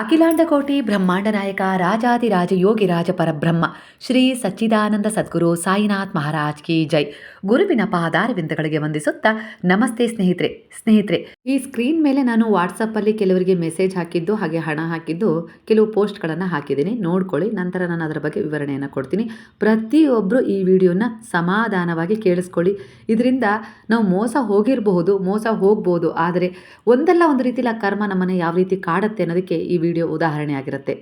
ಅಖಿಲಾಂಡಕೋಟಿ ಬ್ರಹ್ಮಾಂಡ ನಾಯಕ ರಾಜಾದಿರಾಜ ಯೋಗಿ ರಾಜ ಪರಬ್ರಹ್ಮ, ಶ್ರೀ ಸಚ್ಚಿದಾನಂದ ಸದ್ಗುರು ಸಾಯಿನಾಥ್ ಮಹಾರಾಜ್ ಕಿ ಜೈ. ಗುರುವಿನ ಪಾದಾರವಿಂದಗಳಿಗೆ ವಂದಿಸುತ್ತಾ ನಮಸ್ತೆ ಸ್ನೇಹಿತರೆ ಸ್ನೇಹಿತರೆ, ಈ ಸ್ಕ್ರೀನ್ ಮೇಲೆ ನಾನು ವಾಟ್ಸಪ್ಪಲ್ಲಿ ಕೆಲವರಿಗೆ ಮೆಸೇಜ್ ಹಾಕಿದ್ದು, ಹಾಗೆ ಹಣ ಹಾಕಿದ್ದು, ಕೆಲವು ಪೋಸ್ಟ್ಗಳನ್ನು ಹಾಕಿದ್ದೀನಿ. ನೋಡ್ಕೊಳ್ಳಿ, ನಂತರ ನಾನು ಅದರ ಬಗ್ಗೆ ವಿವರಣೆಯನ್ನು ಕೊಡ್ತೀನಿ. ಪ್ರತಿಯೊಬ್ಬರು ಈ ವಿಡಿಯೋನ ಸಮಾಧಾನವಾಗಿ ಕೇಳಿಸ್ಕೊಳ್ಳಿ. ಇದರಿಂದ ನಾವು ಮೋಸ ಹೋಗಿರಬಹುದು, ಮೋಸ ಹೋಗ್ಬೋದು, ಆದರೆ ಒಂದಲ್ಲ ಒಂದು ರೀತಿಯಲ್ಲಿ ಕರ್ಮ ನಮ್ಮನ್ನು ಯಾವ ರೀತಿ ಕಾಡುತ್ತೆ ಅನ್ನೋದಕ್ಕೆ ಈ ವಿಡಿಯೋ ಉದಾಹರಣೆ ಆಗಿರುತ್ತೆ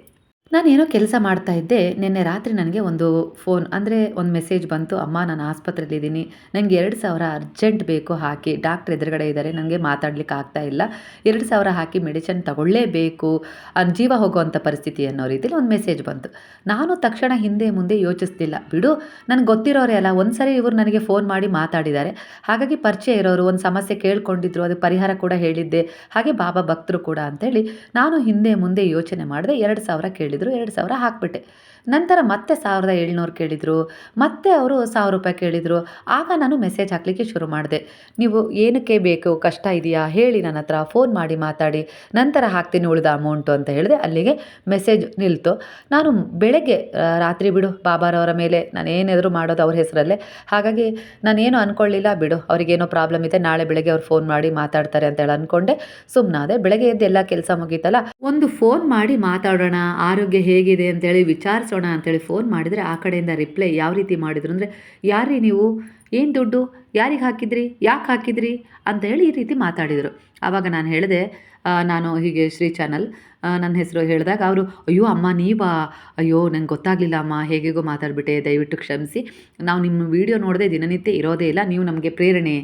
ನಾನೇನೋ ಕೆಲಸ ಮಾಡ್ತಾ ಇದ್ದೆ, ನಿನ್ನೆ ರಾತ್ರಿ ನನಗೆ ಒಂದು ಫೋನ್, ಅಂದರೆ ಒಂದು ಮೆಸೇಜ್ ಬಂತು, ಅಮ್ಮ, ನಾನು ಆಸ್ಪತ್ರೆಯಲ್ಲಿದ್ದೀನಿ ನನಗೆ ಎರಡು ಸಾವಿರ ಅರ್ಜೆಂಟ್ ಬೇಕು ಹಾಕಿ, ಡಾಕ್ಟ್ರ್ ಎದುರುಗಡೆ ಇದ್ದಾರೆ ನನಗೆ ಮಾತಾಡ್ಲಿಕ್ಕೆ ಆಗ್ತಾ ಇಲ್ಲ, ಎರಡು ಸಾವಿರ ಹಾಕಿ ಮೆಡಿಸಿನ್ ತಗೊಳ್ಳೇಬೇಕು ಜೀವ ಹೋಗುವಂಥ ಪರಿಸ್ಥಿತಿ ಅನ್ನೋ ರೀತಿಯಲ್ಲಿ ಒಂದು ಮೆಸೇಜ್ ಬಂತು. ನಾನು ತಕ್ಷಣ ಹಿಂದೆ ಮುಂದೆ ಯೋಚಿಸ್ತಿಲ್ಲ. ಬಿಡು, ನನಗೆ ಗೊತ್ತಿರೋರೇ ಅಲ್ಲ ಒಂದು ಸರಿ ಇವರು ನನಗೆ ಫೋನ್ ಮಾಡಿ ಮಾತಾಡಿದ್ದಾರೆ ಹಾಗಾಗಿ ಪರಿಚಯ ಇರೋರು, ಒಂದು ಸಮಸ್ಯೆ ಕೇಳ್ಕೊಂಡಿದ್ರು, ಅದು ಪರಿಹಾರ ಕೂಡ ಹೇಳಿದ್ದೆ, ಹಾಗೆ ಬಾಬಾ ಭಕ್ತರು ಕೂಡ ಅಂತೇಳಿ ನಾನು ಹಿಂದೆ ಮುಂದೆ ಯೋಚನೆ ಮಾಡಿದೆ, ಎರಡು ಸಾವಿರ ಕೇಳಿದರು ಎರಡು ಸಾವಿರ ಹಾಕ್ಬಿಟ್ಟೆ. ನಂತರ ಮತ್ತೆ ಸಾವಿರದ ಏಳ್ನೂರು ಕೇಳಿದರು, ಮತ್ತೆ ಅವರು ಸಾವಿರ ರೂಪಾಯಿ ಕೇಳಿದರು. ಆಗ ನಾನು ಮೆಸೇಜ್ ಹಾಕಲಿಕ್ಕೆ ಶುರು ಮಾಡಿದೆ. ನೀವು ಏನಕ್ಕೆ ಬೇಕು, ಕಷ್ಟ ಇದೆಯಾ? ಹೇಳಿ ನನ್ನ ಹತ್ರ ಫೋನ್ ಮಾಡಿ ಮಾತಾಡಿ. ನಂತರ ಹಾಕ್ತೀನಿ ಉಳಿದ ಅಮೌಂಟು ಅಂತ ಹೇಳಿದೆ. ಅಲ್ಲಿಗೆ ಮೆಸೇಜ್ ನಿಲ್ತು. ನಾನು ಬೆಳಗ್ಗೆ ರಾತ್ರಿ ಬಿಡು, ಬಾಬಾರವರ ಮೇಲೆ ನಾನು ಏನಾದರೂ ಮಾಡೋದು ಅವ್ರ ಹೆಸರಲ್ಲೇ. ಹಾಗಾಗಿ ನಾನೇನು ಅಂದ್ಕೊಳ್ಳಿಲ್ಲ ಬಿಡು. ಅವ್ರಿಗೇನೋ ಪ್ರಾಬ್ಲಮ್ ಇದೆ, ನಾಳೆ ಬೆಳಗ್ಗೆ ಅವ್ರು ಫೋನ್ ಮಾಡಿ ಮಾತಾಡ್ತಾರೆ ಅಂತ ಹೇಳಿ ಅಂದ್ಕೊಂಡೆ ಸುಮ್ಮನಾದೆ ಬೆಳಗ್ಗೆ ಎದ್ದೆಲ್ಲ ಕೆಲಸ ಮುಗೀತಲ್ಲ. ಒಂದು ಫೋನ್ ಮಾಡಿ ಮಾತಾಡೋಣ, ಆರೋಗ್ಯ ಹೇಗಿದೆ ಅಂತೇಳಿ ವಿಚಾರಿಸೋಣ ಅಂತೇಳಿ ಫೋನ್ ಮಾಡಿದರೆ ಆ ಕಡೆಯಿಂದ ರಿಪ್ಲೈ ಯಾವ ರೀತಿ ಮಾಡಿದ್ರು ಅಂದರೆ ಯಾರೀ ನೀವು? ಏನು ದುಡ್ಡು? ಯಾರಿಗೆ ಹಾಕಿದ್ರಿ? ಯಾಕೆ ಹಾಕಿದ್ರಿ? ಅಂತ ಹೇಳಿ ಈ ರೀತಿ ಮಾತಾಡಿದರು. ಆವಾಗ ನಾನು ಹೇಳಿದೆ ನಾನು ಹೀಗೆ ಶ್ರೀ ಚಾನಲ್ ನನ್ನ ಹೆಸರು ಹೇಳಿದಾಗ ಅವರು, ಅಯ್ಯೋ ಅಮ್ಮ ನೀವಾ? ಅಯ್ಯೋ, ನಂಗೆ ಗೊತ್ತಾಗಲಿಲ್ಲ ಅಮ್ಮ, ಹೇಗೆಗೋ ಮಾತಾಡಿಬಿಟ್ಟೆ, ದಯವಿಟ್ಟು ಕ್ಷಮಿಸಿ. ನಾವು ನಿಮ್ಮ ವಿಡಿಯೋ ನೋಡದೆ ದಿನನಿತ್ಯ ಇರೋದೇ ಇಲ್ಲ, ನೀವು ನಮಗೆ ಪ್ರೇರಣೆ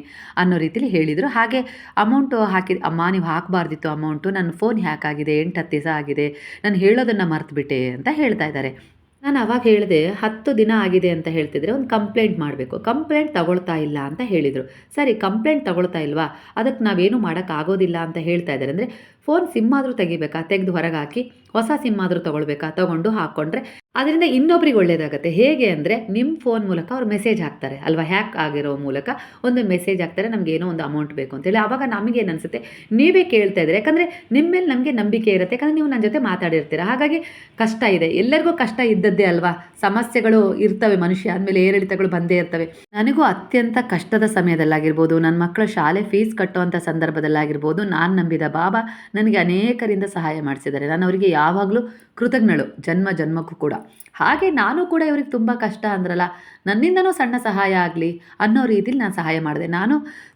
ಅನ್ನೋ ರೀತಿಲಿ ಹೇಳಿದರು. ಹಾಗೆ ಅಮೌಂಟು ಹಾಕಿದ ಅಮ್ಮ, ನೀವು ಹಾಕಬಾರ್ದಿತ್ತು ಅಮೌಂಟು ನನ್ನ ಫೋನ್ ಹ್ಯಾಕ್ ಆಗಿದೆ ಎಂಟು ಹತ್ತು ದಿವಸ ಆಗಿದೆ, ನಾನು ಹೇಳೋದನ್ನು ಮರ್ತುಬಿಟ್ಟೆ ಅಂತ ಹೇಳ್ತಾ ಇದ್ದಾರೆ. ನಾನು ಅವಾಗ ಹೇಳಿದೆ, ಹತ್ತು ದಿನ ಆಗಿದೆ ಅಂತ ಹೇಳ್ತಿದ್ರೆ ಒಂದು ಕಂಪ್ಲೇಂಟ್ ಮಾಡಬೇಕು. ಕಂಪ್ಲೇಂಟ್ ತಗೊಳ್ತಾ ಇಲ್ಲ ಅಂತ ಹೇಳಿದರು. ಸರಿ ಕಂಪ್ಲೇಂಟ್ ತಗೊಳ್ತಾ ಇಲ್ವಾ? ಅದಕ್ಕೆ ನಾವೇನು ಮಾಡೋಕ್ಕಾಗೋದಿಲ್ಲ ಅಂತ ಹೇಳ್ತಾ ಇದ್ದಾರೆ. ಅಂದರೆ ಫೋನ್ ಸಿಮ್ ಆದರೂ ತೆಗಿಬೇಕಾ? ತೆಗೆದು ಹೊರಗೆ ಹಾಕಿ ಹೊಸ ಸಿಮ್ ಆದರೂ ತೊಗೊಳ್ಬೇಕಾ? ತಗೊಂಡು ಹಾಕ್ಕೊಂಡ್ರೆ ಅದರಿಂದ ಇನ್ನೊಬ್ರಿಗೆ ಒಳ್ಳೆಯದಾಗುತ್ತೆ ಹೇಗೆ ಅಂದರೆ ನಿಮ್ಮ ಫೋನ್ ಮೂಲಕ ಅವ್ರು ಮೆಸೇಜ್ ಹಾಕ್ತಾರೆ. ಅಲ್ವಾ? ಹ್ಯಾಕ್ ಆಗಿರೋ ಮೂಲಕ ಒಂದು ಮೆಸೇಜ್ ಹಾಕ್ತಾರೆ, ನಮಗೆ ಏನೋ ಒಂದು ಅಮೌಂಟ್ ಬೇಕು ಅಂತೇಳಿ ಆವಾಗ ನಮಗೇನು ಅನಿಸುತ್ತೆ ನೀವೇ ಕೇಳ್ತಾ ಇದ್ದರೆ ಯಾಕಂದರೆ ನಿಮ್ಮ ಮೇಲೆ ನಮಗೆ ನಂಬಿಕೆ ಇರುತ್ತೆ. ಯಾಕಂದರೆ ನೀವು ನನ್ನ ಜೊತೆ ಮಾತಾಡಿರ್ತೀರ. ಹಾಗಾಗಿ ಕಷ್ಟ ಇದೆ. ಎಲ್ಲರಿಗೂ ಕಷ್ಟ ಇದ್ದದ್ದೇ ಅಲ್ವಾ? ಸಮಸ್ಯೆಗಳು ಇರ್ತವೆ. ಮನುಷ್ಯ ಆದಮೇಲೆ ಏರಿಳಿತಗಳು ಬಂದೇ ಇರ್ತವೆ. ನನಗೂ ಅತ್ಯಂತ ಕಷ್ಟದ ಸಮಯದಲ್ಲಾಗಿರ್ಬೋದು ನನ್ನ ಮಕ್ಕಳ ಶಾಲೆ ಫೀಸ್ ಕಟ್ಟುವಂಥ ಸಂದರ್ಭದಲ್ಲಾಗಿರ್ಬೋದು, ನಾನು ನಂಬಿದ ಬಾಬಾ ನನಗೆ ಅನೇಕರಿಂದ ಸಹಾಯ ಮಾಡಿಸಿದ್ದಾರೆ. ನಾನು ಅವರಿಗೆ ಯಾವಾಗಲೂ ಕೃತಜ್ಞಳು. ಜನ್ಮ ಜನ್ಮಕ್ಕೂ ಕೂಡ. ಹಾಗೆ ನಾನು ಕೂಡ ಇವ್ರಿಗೆ ತುಂಬ ಕಷ್ಟ ಅಂದ್ರಲ್ಲ, ನನ್ನಿಂದನೂ ಸಣ್ಣ ಸಹಾಯ ಆಗಲಿ ಅನ್ನೋ ರೀತಿಲಿ ನಾನು ಸಹಾಯ ಮಾಡಿದೆ. ನಾನು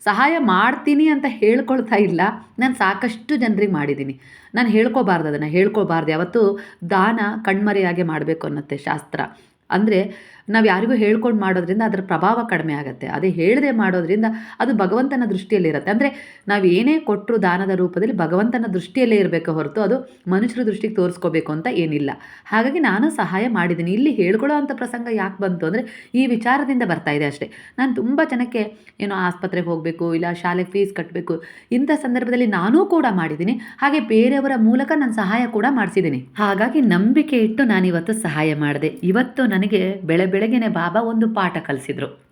ಸಹಾಯ ಮಾಡ್ತೀನಿ ಅಂತ ಹೇಳ್ಕೊಳ್ತಾ ಇಲ್ಲ, ನಾನು ಸಾಕಷ್ಟು ಜನರಿಗೆ ಮಾಡಿದ್ದೀನಿ. ನಾನು ಹೇಳ್ಕೋಬಾರ್ದು ಅದನ್ನು, ಹೇಳ್ಕೊಬಾರ್ದು. ಯಾವತ್ತು ದಾನ ಕಣ್ಮರೆಯಾಗೆ ಮಾಡಬೇಕು ಅನ್ನತ್ತೆ ಶಾಸ್ತ್ರ. ಅಂದರೆ ನಾವು ಯಾರಿಗೂ ಹೇಳ್ಕೊಂಡು ಮಾಡೋದ್ರಿಂದ ಅದರ ಪ್ರಭಾವ ಕಡಿಮೆ ಆಗುತ್ತೆ. ಅದೇ ಹೇಳದೆ ಮಾಡೋದ್ರಿಂದ ಅದು ಭಗವಂತನ ದೃಷ್ಟಿಯಲ್ಲಿರುತ್ತೆ ಅಂದರೆ ನಾವು ಏನೇ ಕೊಟ್ಟರು ದಾನದ ರೂಪದಲ್ಲಿ ಭಗವಂತನ ದೃಷ್ಟಿಯಲ್ಲೇ ಇರಬೇಕು ಹೊರತು ಅದು ಮನುಷ್ಯರ ದೃಷ್ಟಿಗೆ ತೋರಿಸ್ಕೋಬೇಕು ಅಂತ ಏನಿಲ್ಲ. ಹಾಗಾಗಿ ನಾನು ಸಹಾಯ ಮಾಡಿದ್ದೀನಿ ಇಲ್ಲಿ ಹೇಳ್ಕೊಳ್ಳೋ ಅಂಥ ಪ್ರಸಂಗ ಯಾಕೆ ಬಂತು ಅಂದರೆ ಈ ವಿಚಾರದಿಂದ ಬರ್ತಾ ಇದೆ ಅಷ್ಟೇ. ನಾನು ತುಂಬ ಜನಕ್ಕೆ ಏನೋ ಆಸ್ಪತ್ರೆಗೆ ಹೋಗಬೇಕು, ಇಲ್ಲ ಶಾಲೆಗೆ ಫೀಸ್ ಕಟ್ಟಬೇಕು ಇಂಥ ಸಂದರ್ಭದಲ್ಲಿ ನಾನೂ ಕೂಡ ಮಾಡಿದ್ದೀನಿ ಹಾಗೆ ಬೇರೆಯವರ ಮೂಲಕ ನಾನು ಸಹಾಯ ಕೂಡ ಮಾಡಿಸಿದ್ದೀನಿ ಹಾಗಾಗಿ ನಂಬಿಕೆ ಇಟ್ಟು ನಾನಿವತ್ತು ಸಹಾಯ ಮಾಡಿದೆ. ಇವತ್ತು ನನಗೆ ಬೆಳೆ ಬೆಳಗ್ಗೆನೆ ಬಾಬಾ ಒಂದು ಪಾಠ ಕಲಿಸಿದ್ರು.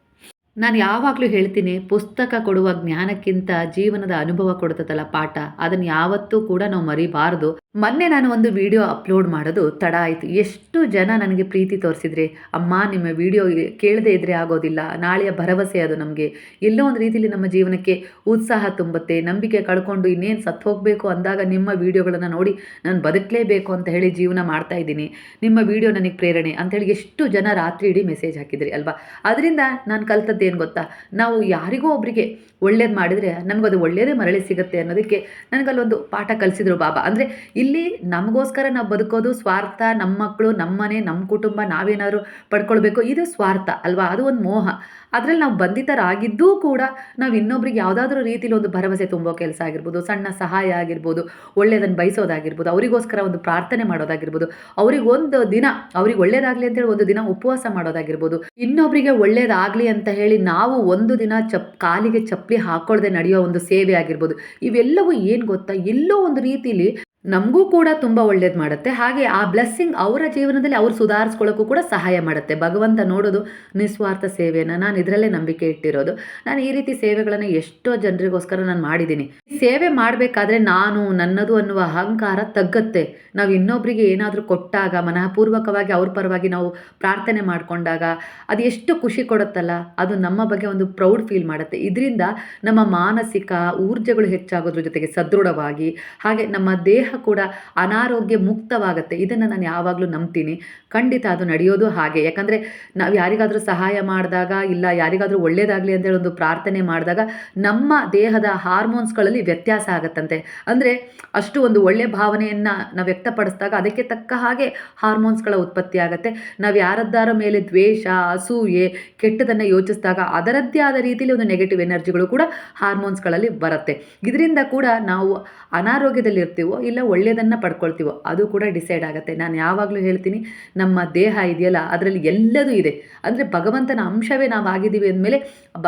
ನಾನು ಯಾವಾಗಲೂ ಹೇಳ್ತೀನಿ, ಪುಸ್ತಕ ಕೊಡುವ ಜ್ಞಾನಕ್ಕಿಂತ ಜೀವನದ ಅನುಭವ ಕೊಡ್ತದಲ್ಲ ಪಾಠ. ಅದನ್ನು ಯಾವತ್ತೂ ಕೂಡ ನಾವು ಮರಿಬಾರ್ದು. ಮೊನ್ನೆ ನಾನು ಒಂದು ವಿಡಿಯೋ ಅಪ್ಲೋಡ್ ಮಾಡೋದು ತಡ ಆಯಿತು. ಎಷ್ಟು ಜನ ನನಗೆ ಪ್ರೀತಿ ತೋರಿಸಿದ್ರಿ, ಅಮ್ಮ, ನಿಮ್ಮ ವಿಡಿಯೋ ಕೇಳದೇ ಇದ್ರೆ ಆಗೋದಿಲ್ಲ. ನಾಳೆಯ ಭರವಸೆ ಅದು ನಮಗೆ. ಎಲ್ಲೋ ಒಂದು ರೀತಿಯಲ್ಲಿ ನಮ್ಮ ಜೀವನಕ್ಕೆ ಉತ್ಸಾಹ ತುಂಬುತ್ತೆ. ನಂಬಿಕೆ ಕಳ್ಕೊಂಡು ಇನ್ನೇನು ಸತ್ತು ಹೋಗಬೇಕು ಅಂದಾಗ ನಿಮ್ಮ ವಿಡಿಯೋಗಳನ್ನು ನೋಡಿ ನಾನು ಬದುಕಲೇಬೇಕು ಅಂತ ಹೇಳಿ ಜೀವನ ಮಾಡ್ತಾ ಇದ್ದೀನಿ. ನಿಮ್ಮ ವಿಡಿಯೋ ನನಗೆ ಪ್ರೇರಣೆ. ಅಂತೇಳಿ ಎಷ್ಟು ಜನ ರಾತ್ರಿ ಇಡೀ ಮೆಸೇಜ್ ಹಾಕಿದ್ರಿ ಅಲ್ವಾ? ಅದರಿಂದ ನಾನು ಕಲ್ತದ್ದು ಏನು ಗೊತ್ತಾ? ನಾವು ಯಾರಿಗೋ ಒಬ್ಬರಿಗೆ ಒಳ್ಳೇದು ಮಾಡಿದರೆ ನಮಗದು ಒಳ್ಳೆಯದೇ ಮರಳಿ ಸಿಗುತ್ತೆ ಅನ್ನೋದಕ್ಕೆ ನನಗಲ್ಲೊಂದು ಪಾಠ ಕಲಿಸಿದ್ರು ಬಾಬಾ. ಅಂದರೆ ಇಲ್ಲಿ ನಮಗೋಸ್ಕರ ನಾವು ಬದುಕೋದು ಸ್ವಾರ್ಥ ನಮ್ಮ ಮಕ್ಕಳು ನಮ್ಮ ಮನೆ ನಮ್ಮ ಕುಟುಂಬ ನಾವೇನಾದರೂ ಪಡ್ಕೊಳ್ಬೇಕು, ಇದು ಸ್ವಾರ್ಥ ಅಲ್ವಾ? ಅದು ಒಂದು ಮೋಹ. ಅದರಲ್ಲಿ ನಾವು ಬಂಧಿತರಾಗಿದ್ದೂ ಕೂಡ ನಾವು ಇನ್ನೊಬ್ರಿಗೆ ಯಾವುದಾದ್ರೂ ರೀತಿಲಿ ಒಂದು ಭರವಸೆ ತುಂಬೋ ಕೆಲಸ ಆಗಿರ್ಬೋದು, ಸಣ್ಣ ಸಹಾಯ ಆಗಿರ್ಬೋದು ಒಳ್ಳೆಯದನ್ನು ಬಯಸೋದಾಗಿರ್ಬೋದು, ಅವರಿಗೋಸ್ಕರ ಒಂದು ಪ್ರಾರ್ಥನೆ ಮಾಡೋದಾಗಿರ್ಬೋದು ಅವ್ರಿಗೆ ಒಂದು ದಿನ, ಅವ್ರಿಗೆ ಒಳ್ಳೇದಾಗಲಿ ಅಂತೇಳಿ ಒಂದು ದಿನ ಉಪವಾಸ ಮಾಡೋದಾಗಿರ್ಬೋದು ಇನ್ನೊಬ್ಬರಿಗೆ ಒಳ್ಳೇದಾಗಲಿ ಅಂತ ಹೇಳಿ ನಾವು ಒಂದು ದಿನ ಚಪ್, ಕಾಲಿಗೆ ಚಪ್ಪಲಿ ಹಾಕೊಳ್ಳದೆ ನಡೆಯೋ ಒಂದು ಸೇವೆ ಆಗಿರ್ಬೋದು, ಇವೆಲ್ಲವೂ ಏನು ಗೊತ್ತಾ? ಎಲ್ಲೋ ಒಂದು ರೀತಿಲಿ ನಮಗೂ ಕೂಡ ತುಂಬ ಒಳ್ಳೇದು ಮಾಡುತ್ತೆ. ಹಾಗೆ ಆ ಬ್ಲೆಸ್ಸಿಂಗ್ ಅವರ ಜೀವನದಲ್ಲಿ ಅವ್ರು ಸುಧಾರಿಸ್ಕೊಳ್ಳೋಕ್ಕೂ ಕೂಡ ಸಹಾಯ ಮಾಡುತ್ತೆ. ಭಗವಂತ ನೋಡೋದು ನಿಸ್ವಾರ್ಥ ಸೇವೆಯನ್ನು ನಾನು ಇದರಲ್ಲೇ ನಂಬಿಕೆ ಇಟ್ಟಿರೋದು. ನಾನು ಈ ರೀತಿ ಸೇವೆಗಳನ್ನು ಎಷ್ಟೋ ಜನರಿಗೋಸ್ಕರ ನಾನು ಮಾಡಿದ್ದೀನಿ. ಸೇವೆ ಮಾಡಬೇಕಾದ್ರೆ ನಾನು ನನ್ನದು ಅನ್ನುವ ಅಹಂಕಾರ ತಗ್ಗತ್ತೆ. ನಾವು ಇನ್ನೊಬ್ಬರಿಗೆ ಏನಾದರೂ ಕೊಟ್ಟಾಗ, ಮನಃಪೂರ್ವಕವಾಗಿ ಅವ್ರ ಪರವಾಗಿ ನಾವು ಪ್ರಾರ್ಥನೆ ಮಾಡಿಕೊಂಡಾಗ ಅದು ಎಷ್ಟು ಖುಷಿ ಕೊಡುತ್ತಲ್ಲ, ಅದು ನಮ್ಮ ಬಗ್ಗೆ ಒಂದು ಪ್ರೌಡ್ ಫೀಲ್ ಮಾಡುತ್ತೆ. ಇದರಿಂದ ನಮ್ಮ ಮಾನಸಿಕ ಊರ್ಜೆಗಳು ಹೆಚ್ಚಾಗೋದ್ರ ಜೊತೆಗೆ ಸದೃಢವಾಗಿ, ಹಾಗೆ ನಮ್ಮ ದೇಹ ಕೂಡ ಅನಾರೋಗ್ಯ ಮುಕ್ತವಾಗುತ್ತೆ. ಇದನ್ನು ನಾನು ಯಾವಾಗಲೂ ನಂಬ್ತೀನಿ. ಖಂಡಿತ ಅದು ನಡೆಯೋದು ಹಾಗೆ. ಯಾಕಂದರೆ ನಾವು ಯಾರಿಗಾದರೂ ಸಹಾಯ ಮಾಡಿದಾಗ ಇಲ್ಲ ಯಾರಿಗಾದರೂ ಒಳ್ಳೆಯದಾಗಲಿ ಅಂತೇಳಿ ಒಂದು ಪ್ರಾರ್ಥನೆ ಮಾಡಿದಾಗ ನಮ್ಮ ದೇಹದ ಹಾರ್ಮೋನ್ಸ್ಗಳಲ್ಲಿ ವ್ಯತ್ಯಾಸ ಆಗುತ್ತಂತೆ. ಅಂದರೆ ಅಷ್ಟು ಒಂದು ಒಳ್ಳೆಯ ಭಾವನೆಯನ್ನು ನಾವು ವ್ಯಕ್ತಪಡಿಸಿದಾಗ ಅದಕ್ಕೆ ತಕ್ಕ ಹಾಗೆ ಹಾರ್ಮೋನ್ಸ್ಗಳ ಉತ್ಪತ್ತಿ ಆಗುತ್ತೆ. ನಾವು ಯಾರದ್ದಾರ ಮೇಲೆ ದ್ವೇಷ, ಅಸೂಯೆ, ಕೆಟ್ಟದನ್ನು ಯೋಚಿಸಿದಾಗ ಅದರದ್ದೇ ಆದ ರೀತಿಯಲ್ಲಿ ಒಂದು ನೆಗೆಟಿವ್ ಎನರ್ಜಿಗಳು ಕೂಡ ಹಾರ್ಮೋನ್ಸ್ಗಳಲ್ಲಿ ಬರುತ್ತೆ. ಇದರಿಂದ ಕೂಡ ನಾವು ಅನಾರೋಗ್ಯದಲ್ಲಿ ಇರ್ತೀವೋ ಇಲ್ಲ ಒಳ್ಳೆಯದನ್ನು ಪಡ್ಕೊಳ್ತೀವೋ ಅದು ಕೂಡ ಡಿಸೈಡ್ ಆಗುತ್ತೆ. ನಾನು ಯಾವಾಗಲೂ ಹೇಳ್ತೀನಿ, ನಮ್ಮ ದೇಹ ಇದೆಯಲ್ಲ, ಅದರಲ್ಲಿ ಎಲ್ಲದೂ ಇದೆ. ಅಂದರೆ ಭಗವಂತನ ಅಂಶವೇ ನಾವು ಆಗಿದ್ದೀವಿ ಅಂದಮೇಲೆ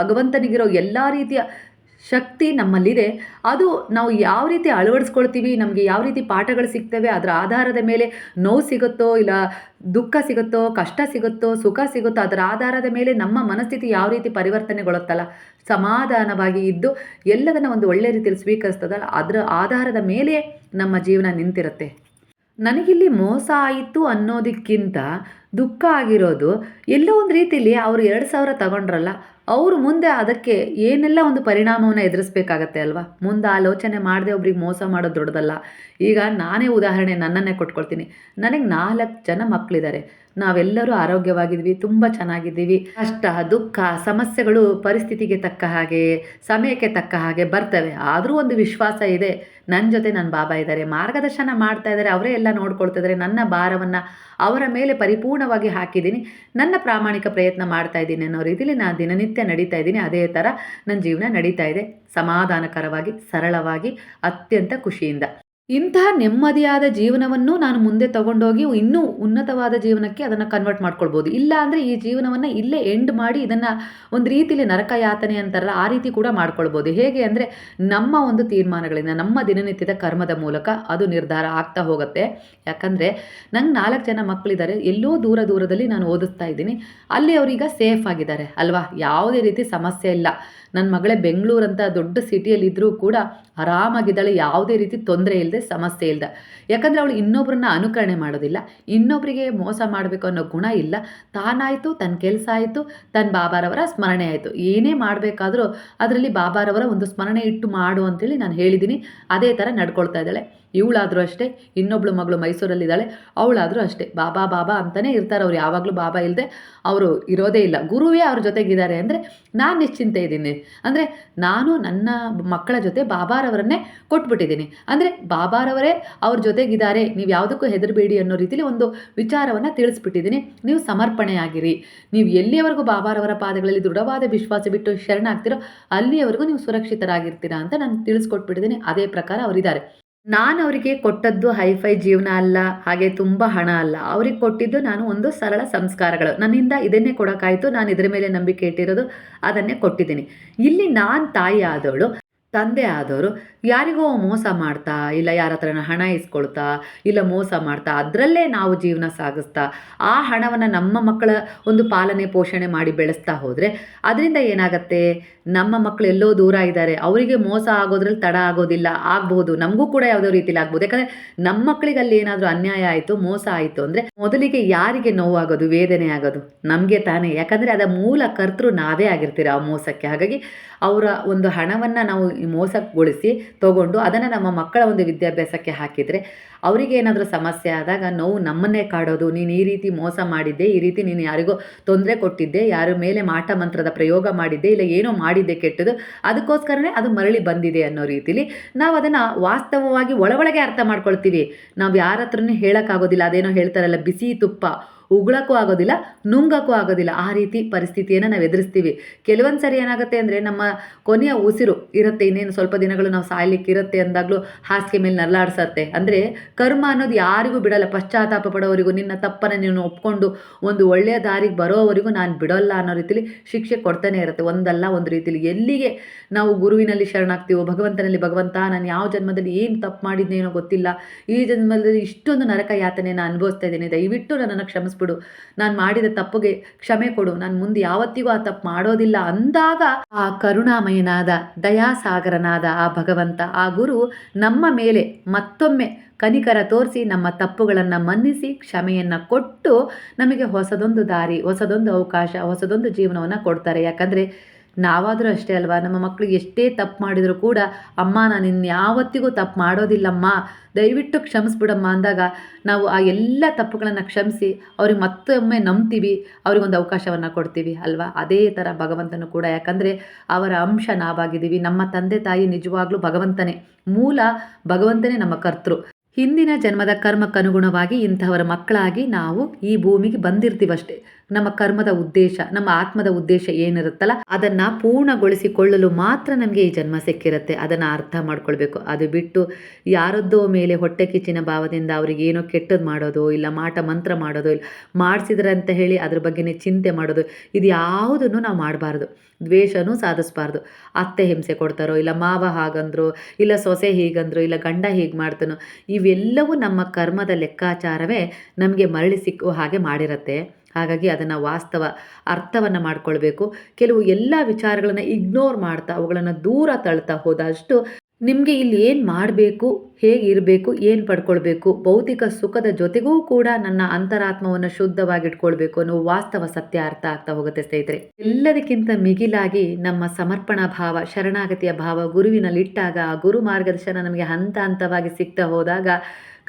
ಭಗವಂತನಿಗಿರೋ ಎಲ್ಲ ರೀತಿಯ ಶಕ್ತಿ ನಮ್ಮಲ್ಲಿದೆ. ಅದು ನಾವು ಯಾವ ರೀತಿ ಅಳವಡಿಸ್ಕೊಳ್ತೀವಿ, ನಮಗೆ ಯಾವ ರೀತಿ ಪಾಠಗಳು ಸಿಗ್ತವೆ, ಅದರ ಆಧಾರದ ಮೇಲೆ ನೋವು ಸಿಗುತ್ತೋ, ಇಲ್ಲ ದುಃಖ ಸಿಗುತ್ತೋ, ಕಷ್ಟ ಸಿಗುತ್ತೋ, ಸುಖ ಸಿಗುತ್ತೋ, ಅದರ ಆಧಾರದ ಮೇಲೆ ನಮ್ಮ ಮನಸ್ಥಿತಿ ಯಾವ ರೀತಿ ಪರಿವರ್ತನೆಗೊಳ್ಳುತ್ತಲ್ಲ. ಸಮಾಧಾನವಾಗಿ ಇದ್ದು ಎಲ್ಲದನ್ನು ಒಂದು ಒಳ್ಳೆ ರೀತಿಯಲ್ಲಿ ಸ್ವೀಕರಿಸ್ತದಲ್ಲ, ಅದರ ಆಧಾರದ ಮೇಲೆ ನಮ್ಮ ಜೀವನ ನಿಂತಿರುತ್ತೆ. ನನಗಿಲ್ಲಿ ಮೋಸ ಆಯಿತು ಅನ್ನೋದಕ್ಕಿಂತ ದುಃಖ ಆಗಿರೋದು ಎಲ್ಲೋ ಒಂದು ರೀತಿಯಲ್ಲಿ ಅವರು ಎರಡು ಸಾವಿರ ತಗೊಂಡ್ರಲ್ಲ ಅವರು ಮುಂದೆ ಅದಕ್ಕೆ ಏನೆಲ್ಲ ಒಂದು ಪರಿಣಾಮವನ್ನು ಎದುರಿಸ್ಬೇಕಾಗತ್ತೆ ಅಲ್ವಾ? ಮುಂದೆ ಆಲೋಚನೆ ಮಾಡದೆ ಒಬ್ರಿಗೆ ಮೋಸ ಮಾಡೋದು ದೊಡ್ಡದಲ್ಲ. ಈಗ ನಾನೇ ಉದಾಹರಣೆ ನನ್ನನ್ನೇ ಕೊಟ್ಕೊಳ್ತೀನಿ. ನನಗೆ ನಾಲ್ಕು ಜನ ಮಕ್ಕಳಿದ್ದಾರೆ ನಾವೆಲ್ಲರೂ ಆರೋಗ್ಯವಾಗಿದ್ವಿ, ತುಂಬ ಚೆನ್ನಾಗಿದ್ದೀವಿ. ಕಷ್ಟ, ದುಃಖ, ಸಮಸ್ಯೆಗಳು ಪರಿಸ್ಥಿತಿಗೆ ತಕ್ಕ ಹಾಗೆ, ಸಮಯಕ್ಕೆ ತಕ್ಕ ಹಾಗೆ ಬರ್ತವೆ. ಆದರೂ ಒಂದು ವಿಶ್ವಾಸ ಇದೆ. ನನ್ನ ಜೊತೆ ನನ್ನ ಬಾಬಾ ಇದ್ದಾರೆ ಮಾರ್ಗದರ್ಶನ ಮಾಡ್ತಾ ಇದ್ದಾರೆ ಅವರೇ ಎಲ್ಲ ನೋಡ್ಕೊಳ್ತಾ ಇದ್ದಾರೆ ನನ್ನ ಭಾರವನ್ನು ಅವರ ಮೇಲೆ ಪರಿಪೂರ್ಣವಾಗಿ ಹಾಕಿದ್ದೀನಿ, ನನ್ನ ಪ್ರಾಮಾಣಿಕ ಪ್ರಯತ್ನ ಮಾಡ್ತಾ ಇದ್ದೀನಿ ಅನ್ನೋ ರೀತಿಯಲ್ಲಿ ನಾನು ದಿನನಿತ್ಯ ನಡೀತಾ ಇದ್ದೀನಿ, ಅದೇ ಥರ ನನ್ನ ಜೀವನ ನಡೀತಾ ಇದೆ, ಸಮಾಧಾನಕರವಾಗಿ, ಸರಳವಾಗಿ, ಅತ್ಯಂತ ಖುಷಿಯಿಂದ. ಇಂತಹ ನೆಮ್ಮದಿಯಾದ ಜೀವನವನ್ನು ನಾನು ಮುಂದೆ ತಗೊಂಡೋಗಿ ಇನ್ನೂ ಉನ್ನತವಾದ ಜೀವನಕ್ಕೆ ಅದನ್ನು ಕನ್ವರ್ಟ್ ಮಾಡ್ಕೊಳ್ಬೋದು. ಇಲ್ಲ ಅಂದರೆ ಈ ಜೀವನವನ್ನು ಇಲ್ಲೇ ಎಂಡ್ ಮಾಡಿ ಇದನ್ನು ಒಂದು ರೀತಿಯಲ್ಲಿ ನರಕ ಯಾತನೆ ಅಂತಾರಲ್ಲ, ಆ ರೀತಿ ಕೂಡ ಮಾಡ್ಕೊಳ್ಬೋದು. ಹೇಗೆ ಅಂದರೆ ನಮ್ಮ ಒಂದು ತೀರ್ಮಾನಗಳಿಂದ, ನಮ್ಮ ದಿನನಿತ್ಯದ ಕರ್ಮದ ಮೂಲಕ ಅದು ನಿರ್ಧಾರ ಆಗ್ತಾ ಹೋಗುತ್ತೆ. ಯಾಕಂದರೆ ನಂಗೆ ನಾಲ್ಕು ಜನ ಮಕ್ಕಳಿದ್ದಾರೆ ಎಲ್ಲೋ ದೂರ ದೂರದಲ್ಲಿ ನಾನು ಓದಿಸ್ತಾ ಇದ್ದೀನಿ. ಅಲ್ಲಿ ಅವರೀಗ ಸೇಫ್ ಆಗಿದ್ದಾರೆ, ಅಲ್ವಾ? ಯಾವುದೇ ರೀತಿ ಸಮಸ್ಯೆ ಇಲ್ಲ. ನನ್ನ ಮಗಳೇ ಬೆಂಗಳೂರು ಅಂತ ದೊಡ್ಡ ಸಿಟಿಯಲ್ಲಿದ್ದರೂ ಕೂಡ ಆರಾಮಾಗಿದ್ದಾಳೆ, ಯಾವುದೇ ರೀತಿ ತೊಂದರೆ ಇಲ್ಲದೆ ಸಮಸ್ಯೆ ಇಲ್ಲದೆ ಯಾಕಂದರೆ ಅವಳು ಇನ್ನೊಬ್ಬರನ್ನ ಅನುಕರಣೆ ಮಾಡೋದಿಲ್ಲ. ಇನ್ನೊಬ್ಬರಿಗೆ ಮೋಸ ಮಾಡಬೇಕು ಅನ್ನೋ ಗುಣ ಇಲ್ಲ. ತಾನಾಯಿತು ತನ್ನ ಕೆಲಸ ಆಯಿತು ತನ್ನ ಬಾಬಾರವರ ಸ್ಮರಣೆ ಆಯಿತು. ಏನೇ ಮಾಡಬೇಕಾದ್ರೂ ಅದರಲ್ಲಿ ಬಾಬಾರವರ ಒಂದು ಸ್ಮರಣೆ ಇಟ್ಟು ಮಾಡು ಅಂತೇಳಿ ನಾನು ಹೇಳಿದ್ದೀನಿ. ಅದೇ ಥರ ನಡ್ಕೊಳ್ತಾ ಇದ್ದಾಳೆ. ಇವಳಾದರೂ ಅಷ್ಟೇ, ಇನ್ನೊಬ್ಳು ಮಗಳು ಮೈಸೂರಲ್ಲಿದ್ದಾಳೆ, ಅವಳಾದರೂ ಅಷ್ಟೇ. ಬಾಬಾ ಬಾಬಾ ಅಂತಲೇ ಇರ್ತಾರೆ ಅವ್ರು, ಯಾವಾಗಲೂ ಬಾಬಾ ಇಲ್ಲದೆ ಅವರು ಇರೋದೇ ಇಲ್ಲ. ಗುರುವೇ ಅವ್ರ ಜೊತೆಗಿದ್ದಾರೆ ಅಂದರೆ ನಾನು ನಿಶ್ಚಿಂತೆ ಇದ್ದೀನಿ. ಅಂದರೆ ನಾನು ನನ್ನ ಮಕ್ಕಳ ಜೊತೆ ಬಾಬಾರವರನ್ನೇ ಕೊಟ್ಬಿಟ್ಟಿದ್ದೀನಿ. ಅಂದರೆ ಬಾಬಾರವರೇ ಅವ್ರ ಜೊತೆಗಿದ್ದಾರೆ, ನೀವು ಯಾವುದಕ್ಕೂ ಹೆದರಬೇಡಿ ಅನ್ನೋ ರೀತಿಲಿ ಒಂದು ವಿಚಾರವನ್ನು ತಿಳಿಸ್ಬಿಟ್ಟಿದ್ದೀನಿ. ನೀವು ಸಮರ್ಪಣೆಯಾಗಿರಿ. ನೀವು ಎಲ್ಲಿಯವರೆಗೂ ಬಾಬಾರವರ ಪಾದಗಳಲ್ಲಿ ದೃಢವಾದ ವಿಶ್ವಾಸ ಬಿಟ್ಟು ಶರಣಾಗ್ತಿರೋ ಅಲ್ಲಿಯವರೆಗೂ ನೀವು ಸುರಕ್ಷಿತರಾಗಿರ್ತೀರಾ ಅಂತ ನಾನು ತಿಳಿಸ್ಕೊಟ್ಬಿಟ್ಟಿದ್ದೀನಿ. ಅದೇ ಪ್ರಕಾರ ಅವರಿದ್ದಾರೆ. ನಾನು ಅವರಿಗೆ ಕೊಟ್ಟದ್ದು ಹೈಫೈ ಜೀವನ ಅಲ್ಲ, ಹಾಗೆ ತುಂಬ ಹಣ ಅಲ್ಲ. ಅವ್ರಿಗೆ ಕೊಟ್ಟಿದ್ದು ನಾನು ಒಂದು ಸರಳ ಸಂಸ್ಕಾರಗಳು. ನನ್ನಿಂದ ಇದನ್ನೇ ಕೊಡೋಕ್ಕಾಯಿತು. ನಾನು ಇದರ ಮೇಲೆ ನಂಬಿಕೆ ಇಟ್ಟಿರೋದು ಅದನ್ನೇ ಕೊಟ್ಟಿದ್ದೀನಿ. ಇಲ್ಲಿ ನಾನು ತಾಯಿ ಆದವಳು ತಂದೆ ಆದವರು, ಯಾರಿಗೋ ಮೋಸ ಮಾಡ್ತಾ, ಇಲ್ಲ ಯಾರ ಹತ್ರನ ಹಣ ಇಸ್ಕೊಳ್ತಾ, ಇಲ್ಲ ಮೋಸ ಮಾಡ್ತಾ, ಅದರಲ್ಲೇ ನಾವು ಜೀವನ ಸಾಗಿಸ್ತಾ, ಆ ಹಣವನ್ನು ನಮ್ಮ ಮಕ್ಕಳ ಒಂದು ಪಾಲನೆ, ಪೋಷಣೆ ಮಾಡಿ ಬೆಳೆಸ್ತಾ ಹೋದರೆ ಅದರಿಂದ ಏನಾಗುತ್ತೆ? ನಮ್ಮ ಮಕ್ಕಳು ಎಲ್ಲೋ ದೂರ ಇದ್ದಾರೆ, ಅವರಿಗೆ ಮೋಸ ಆಗೋದ್ರಲ್ಲಿ ತಡ ಆಗೋದಿಲ್ಲ, ಆಗ್ಬೋದು, ನಮಗೂ ಕೂಡ ಯಾವುದೋ ರೀತಿಲಿ ಆಗ್ಬೋದು. ಯಾಕಂದರೆ ನಮ್ಮ ಮಕ್ಕಳಿಗೆ ಅಲ್ಲಿ ಏನಾದರೂ ಅನ್ಯಾಯ ಆಯಿತು, ಮೋಸ ಆಯಿತು ಅಂದರೆ ಮೊದಲಿಗೆ ಯಾರಿಗೆ ನೋವಾಗೋದು, ವೇದನೆ ಆಗೋದು? ನಮಗೆ ತಾನೇ. ಯಾಕಂದರೆ ಅದರ ಮೂಲ ಕರ್ತೃ ನಾವೇ ಆಗಿರ್ತೀರ ಆ ಮೋಸಕ್ಕೆ. ಹಾಗಾಗಿ ಅವರ ಒಂದು ಹಣವನ್ನು ನಾವು ಮೋಸಗೊಳಿಸಿ ತಗೊಂಡು ಅದನ್ನು ನಮ್ಮ ಮಕ್ಕಳ ಒಂದು ವಿದ್ಯಾಭ್ಯಾಸಕ್ಕೆ ಹಾಕಿದರೆ ಅವರಿಗೆ ಏನಾದರೂ ಸಮಸ್ಯೆ ಆದಾಗ ನೋವು ನಮ್ಮನ್ನೇ ಕಾಡೋದು, ನೀನು ಈ ರೀತಿ ಮೋಸ ಮಾಡಿದ್ದೆ, ಈ ರೀತಿ ನೀನು ಯಾರಿಗೋ ತೊಂದರೆ ಕೊಟ್ಟಿದ್ದೆ, ಯಾರ ಮೇಲೆ ಮಾಟ ಮಂತ್ರದ ಪ್ರಯೋಗ ಮಾಡಿದ್ದೆ, ಇಲ್ಲ ಏನೋ ಮಾಡಿದ್ದೆ ಕೆಟ್ಟದು, ಅದಕ್ಕೋಸ್ಕರನೇ ಅದು ಮರಳಿ ಬಂದಿದೆ ಅನ್ನೋ ರೀತಿಲಿ ನಾವು ಅದನ್ನು ವಾಸ್ತವವಾಗಿ ಒಳ ಒಳಗೆ ಅರ್ಥ ಮಾಡ್ಕೊಳ್ತೀವಿ. ನಾವು ಯಾರ ಹತ್ರನೂ ಹೇಳೋಕ್ಕಾಗೋದಿಲ್ಲ, ಅದೇನೋ ಹೇಳ್ತಾರಲ್ಲ, ಬಿಸಿ ತುಪ್ಪ. ಉಗುಳಕ್ಕೂ ಆಗೋದಿಲ್ಲ, ನುಂಗಕ್ಕೂ ಆಗೋದಿಲ್ಲ. ಆ ರೀತಿ ಪರಿಸ್ಥಿತಿಯನ್ನು ನಾವು ಎದುರಿಸ್ತೀವಿ. ಕೆಲವೊಂದು ಸರಿ ಏನಾಗುತ್ತೆ ಅಂದರೆ ನಮ್ಮ ಕೊನೆಯ ಉಸಿರು ಇರುತ್ತೆ, ಇನ್ನೇನು ಸ್ವಲ್ಪ ದಿನಗಳು ನಾವು ಸಾಯ್ಲಿಕ್ಕೆ ಇರುತ್ತೆ ಅಂದಾಗಲೂ ಹಾಸಿಗೆ ಮೇಲೆ ನರಳಾಡ್ಸತ್ತೆ ಅಂದರೆ ಕರ್ಮ ಅನ್ನೋದು ಯಾರಿಗೂ ಬಿಡಲ್ಲ. ಪಶ್ಚಾತ್ತಾಪ ಪಡೋವರಿಗೂ, ನಿನ್ನ ತಪ್ಪನ್ನು ನೀನು ಒಪ್ಕೊಂಡು ಒಂದು ಒಳ್ಳೆಯ ದಾರಿಗೆ ಬರೋವರೆಗೂ ನಾನು ಬಿಡೋಲ್ಲ ಅನ್ನೋ ರೀತಿಲಿ ಶಿಕ್ಷೆ ಕೊಡ್ತಾನೆ ಇರುತ್ತೆ. ಒಂದಲ್ಲ ಒಂದು ರೀತಿಲಿ. ಎಲ್ಲಿಗೆ ನಾವು ಗುರುವಿನಲ್ಲಿ ಶರಣಾಗ್ತೀವೋ, ಭಗವಂತನಲ್ಲಿ ಭಗವಂತ, ನಾನು ಯಾವ ಜನ್ಮದಲ್ಲಿ ಏನು ತಪ್ಪು ಮಾಡಿದ್ನೇನೋ ಗೊತ್ತಿಲ್ಲ. ಈ ಜನ್ಮದಲ್ಲಿ ಇಷ್ಟೊಂದು ನರಕ ಯಾತನೆಯನ್ನು ಅನುಭವಿಸ್ತಾ ಇದ್ದೇನೆ. ದಯವಿಟ್ಟು ನನ್ನನ್ನು ಕ್ಷಮಿಸ್ಬಿಡು. ನಾನು ಮಾಡಿದ ತಪ್ಪಿಗೆ ಕ್ಷಮೆ ಕೊಡು. ನಾನು ಮುಂದೆ ಯಾವತ್ತಿಗೂ ಆ ತಪ್ಪು ಮಾಡೋದಿಲ್ಲ ಅಂದಾಗ ಆ ಕರುಣಾಮಯನಾದ, ದಯಾಸಾಗರನಾದ ಆ ಭಗವಂತ, ಆ ಗುರು ನಮ್ಮ ಮೇಲೆ ಮತ್ತೊಮ್ಮೆ ಕನಿಕರ ತೋರಿಸಿ ನಮ್ಮ ತಪ್ಪುಗಳನ್ನು ಮನ್ನಿಸಿ ಕ್ಷಮೆಯನ್ನು ಕೊಟ್ಟು ನಮಗೆ ಹೊಸದೊಂದು ದಾರಿ, ಹೊಸದೊಂದು ಅವಕಾಶ, ಹೊಸದೊಂದು ಜೀವನವನ್ನು ಕೊಡ್ತಾರೆ. ಯಾಕಂದರೆ ನಾವಾದರೂ ಅಷ್ಟೇ ಅಲ್ವಾ? ನಮ್ಮ ಮಕ್ಕಳಿಗೆ ಎಷ್ಟೇ ತಪ್ಪು ಮಾಡಿದರೂ ಕೂಡ, ಅಮ್ಮ, ನಾನು ಇನ್ಯಾವತ್ತಿಗೂ ತಪ್ಪು ಮಾಡೋದಿಲ್ಲಮ್ಮ. ದಯವಿಟ್ಟು ಕ್ಷಮಿಸ್ಬಿಡಮ್ಮ ಅಂದಾಗ ನಾವು ಆ ಎಲ್ಲ ತಪ್ಪುಗಳನ್ನು ಕ್ಷಮಿಸಿ, ಅವ್ರಿಗೆ ಮತ್ತೊಮ್ಮೆ ನಂಬ್ತೀವಿ ಅವ್ರಿಗೊಂದು ಅವಕಾಶವನ್ನು ಕೊಡ್ತೀವಿ ಅಲ್ವಾ? ಅದೇ ಥರ ಭಗವಂತನು ಕೂಡ. ಯಾಕಂದರೆ ಅವರ ಅಂಶ ನಾವಾಗಿದ್ದೀವಿ. ನಮ್ಮ ತಂದೆ ತಾಯಿ ನಿಜವಾಗ್ಲೂ ಭಗವಂತನೇ. ಮೂಲ ಭಗವಂತನೇ ನಮ್ಮ ಕರ್ತೃ. ಹಿಂದಿನ ಜನ್ಮದ ಕರ್ಮಕ್ಕನುಗುಣವಾಗಿ ಇಂಥವರ ಮಕ್ಕಳಾಗಿ ನಾವು ಈ ಭೂಮಿಗೆ ಬಂದಿರ್ತೀವಷ್ಟೇ. ನಮ್ಮ ಕರ್ಮದ ಉದ್ದೇಶ, ನಮ್ಮ ಆತ್ಮದ ಉದ್ದೇಶ ಏನಿರುತ್ತಲ್ಲ, ಅದನ್ನ ಪೂರ್ಣಗೊಳಿಸಿಕೊಳ್ಳಲು ಮಾತ್ರ ನಮಗೆ ಈ ಜನ್ಮ ಸಿಕ್ಕಿರುತ್ತೆ. ಅದನ್ನು ಅರ್ಥ ಮಾಡ್ಕೊಳ್ಬೇಕು. ಅದು ಬಿಟ್ಟು ಯಾರದ್ದೋ ಮೇಲೆ ಹೊಟ್ಟೆ ಕಿಚ್ಚಿನ ಭಾವದಿಂದ ಅವ್ರಿಗೆ ಏನೋ ಕೆಟ್ಟದ್ದು ಮಾಡೋದು, ಇಲ್ಲ ಮಾಟ ಮಂತ್ರ ಮಾಡೋದು, ಇಲ್ಲ ಮಾಡಿಸಿದ್ರೆ ಅಂತ ಹೇಳಿ ಅದ್ರ ಬಗ್ಗೆನೇ ಚಿಂತೆ ಮಾಡೋದು, ಇದು ಯಾವುದನ್ನು ನಾವು ಮಾಡಬಾರ್ದು. ದ್ವೇಷನೂ ಸಾಧಿಸ್ಬಾರ್ದು. ಅತ್ತೆ ಹಿಂಸೆ ಕೊಡ್ತಾರೋ, ಇಲ್ಲ ಮಾವ ಹಾಗಂದ್ರು, ಇಲ್ಲ ಸೊಸೆ ಹೀಗಂದ್ರು, ಇಲ್ಲ ಗಂಡ ಹೀಗೆ ಮಾಡ್ತಾನೋ, ಇವೆಲ್ಲವೂ ನಮ್ಮ ಕರ್ಮದ ಲೆಕ್ಕಾಚಾರವೇ ನಮಗೆ ಮರಳಿ ಸಿಕ್ಕುವ ಹಾಗೆ ಮಾಡಿರುತ್ತೆ. ಹಾಗಾಗಿ ಅದನ್ನು ವಾಸ್ತವ ಅರ್ಥವನ್ನು ಮಾಡಿಕೊಳ್ಬೇಕು. ಕೆಲವು ಎಲ್ಲ ವಿಚಾರಗಳನ್ನು ಇಗ್ನೋರ್ ಮಾಡ್ತಾ, ಅವುಗಳನ್ನು ದೂರ ತಳ್ತಾ ಹೋದಷ್ಟು ನಿಮಗೆ ಇಲ್ಲಿ ಏನು ಮಾಡಬೇಕು, ಹೇಗೆ ಇರಬೇಕು, ಏನು ಪಡ್ಕೊಳ್ಬೇಕು, ಭೌತಿಕ ಸುಖದ ಜೊತೆಗೂ ಕೂಡ ನನ್ನ ಅಂತರಾತ್ಮವನ್ನು ಶುದ್ಧವಾಗಿಟ್ಕೊಳ್ಬೇಕು ಅನ್ನೋ ವಾಸ್ತವ ಸತ್ಯ ಅರ್ಥ ಆಗ್ತಾ ಹೋಗುತ್ತೆ ಸ್ನೇಹಿತರೆ. ಎಲ್ಲದಕ್ಕಿಂತ ಮಿಗಿಲಾಗಿ ನಮ್ಮ ಸಮರ್ಪಣಾ ಭಾವ, ಶರಣಾಗತಿಯ ಭಾವ ಗುರುವಿನಲ್ಲಿಟ್ಟಾಗ ಆ ಗುರು ಮಾರ್ಗದರ್ಶನ ನಮಗೆ ಹಂತ ಹಂತವಾಗಿ ಸಿಗ್ತಾ ಹೋದಾಗ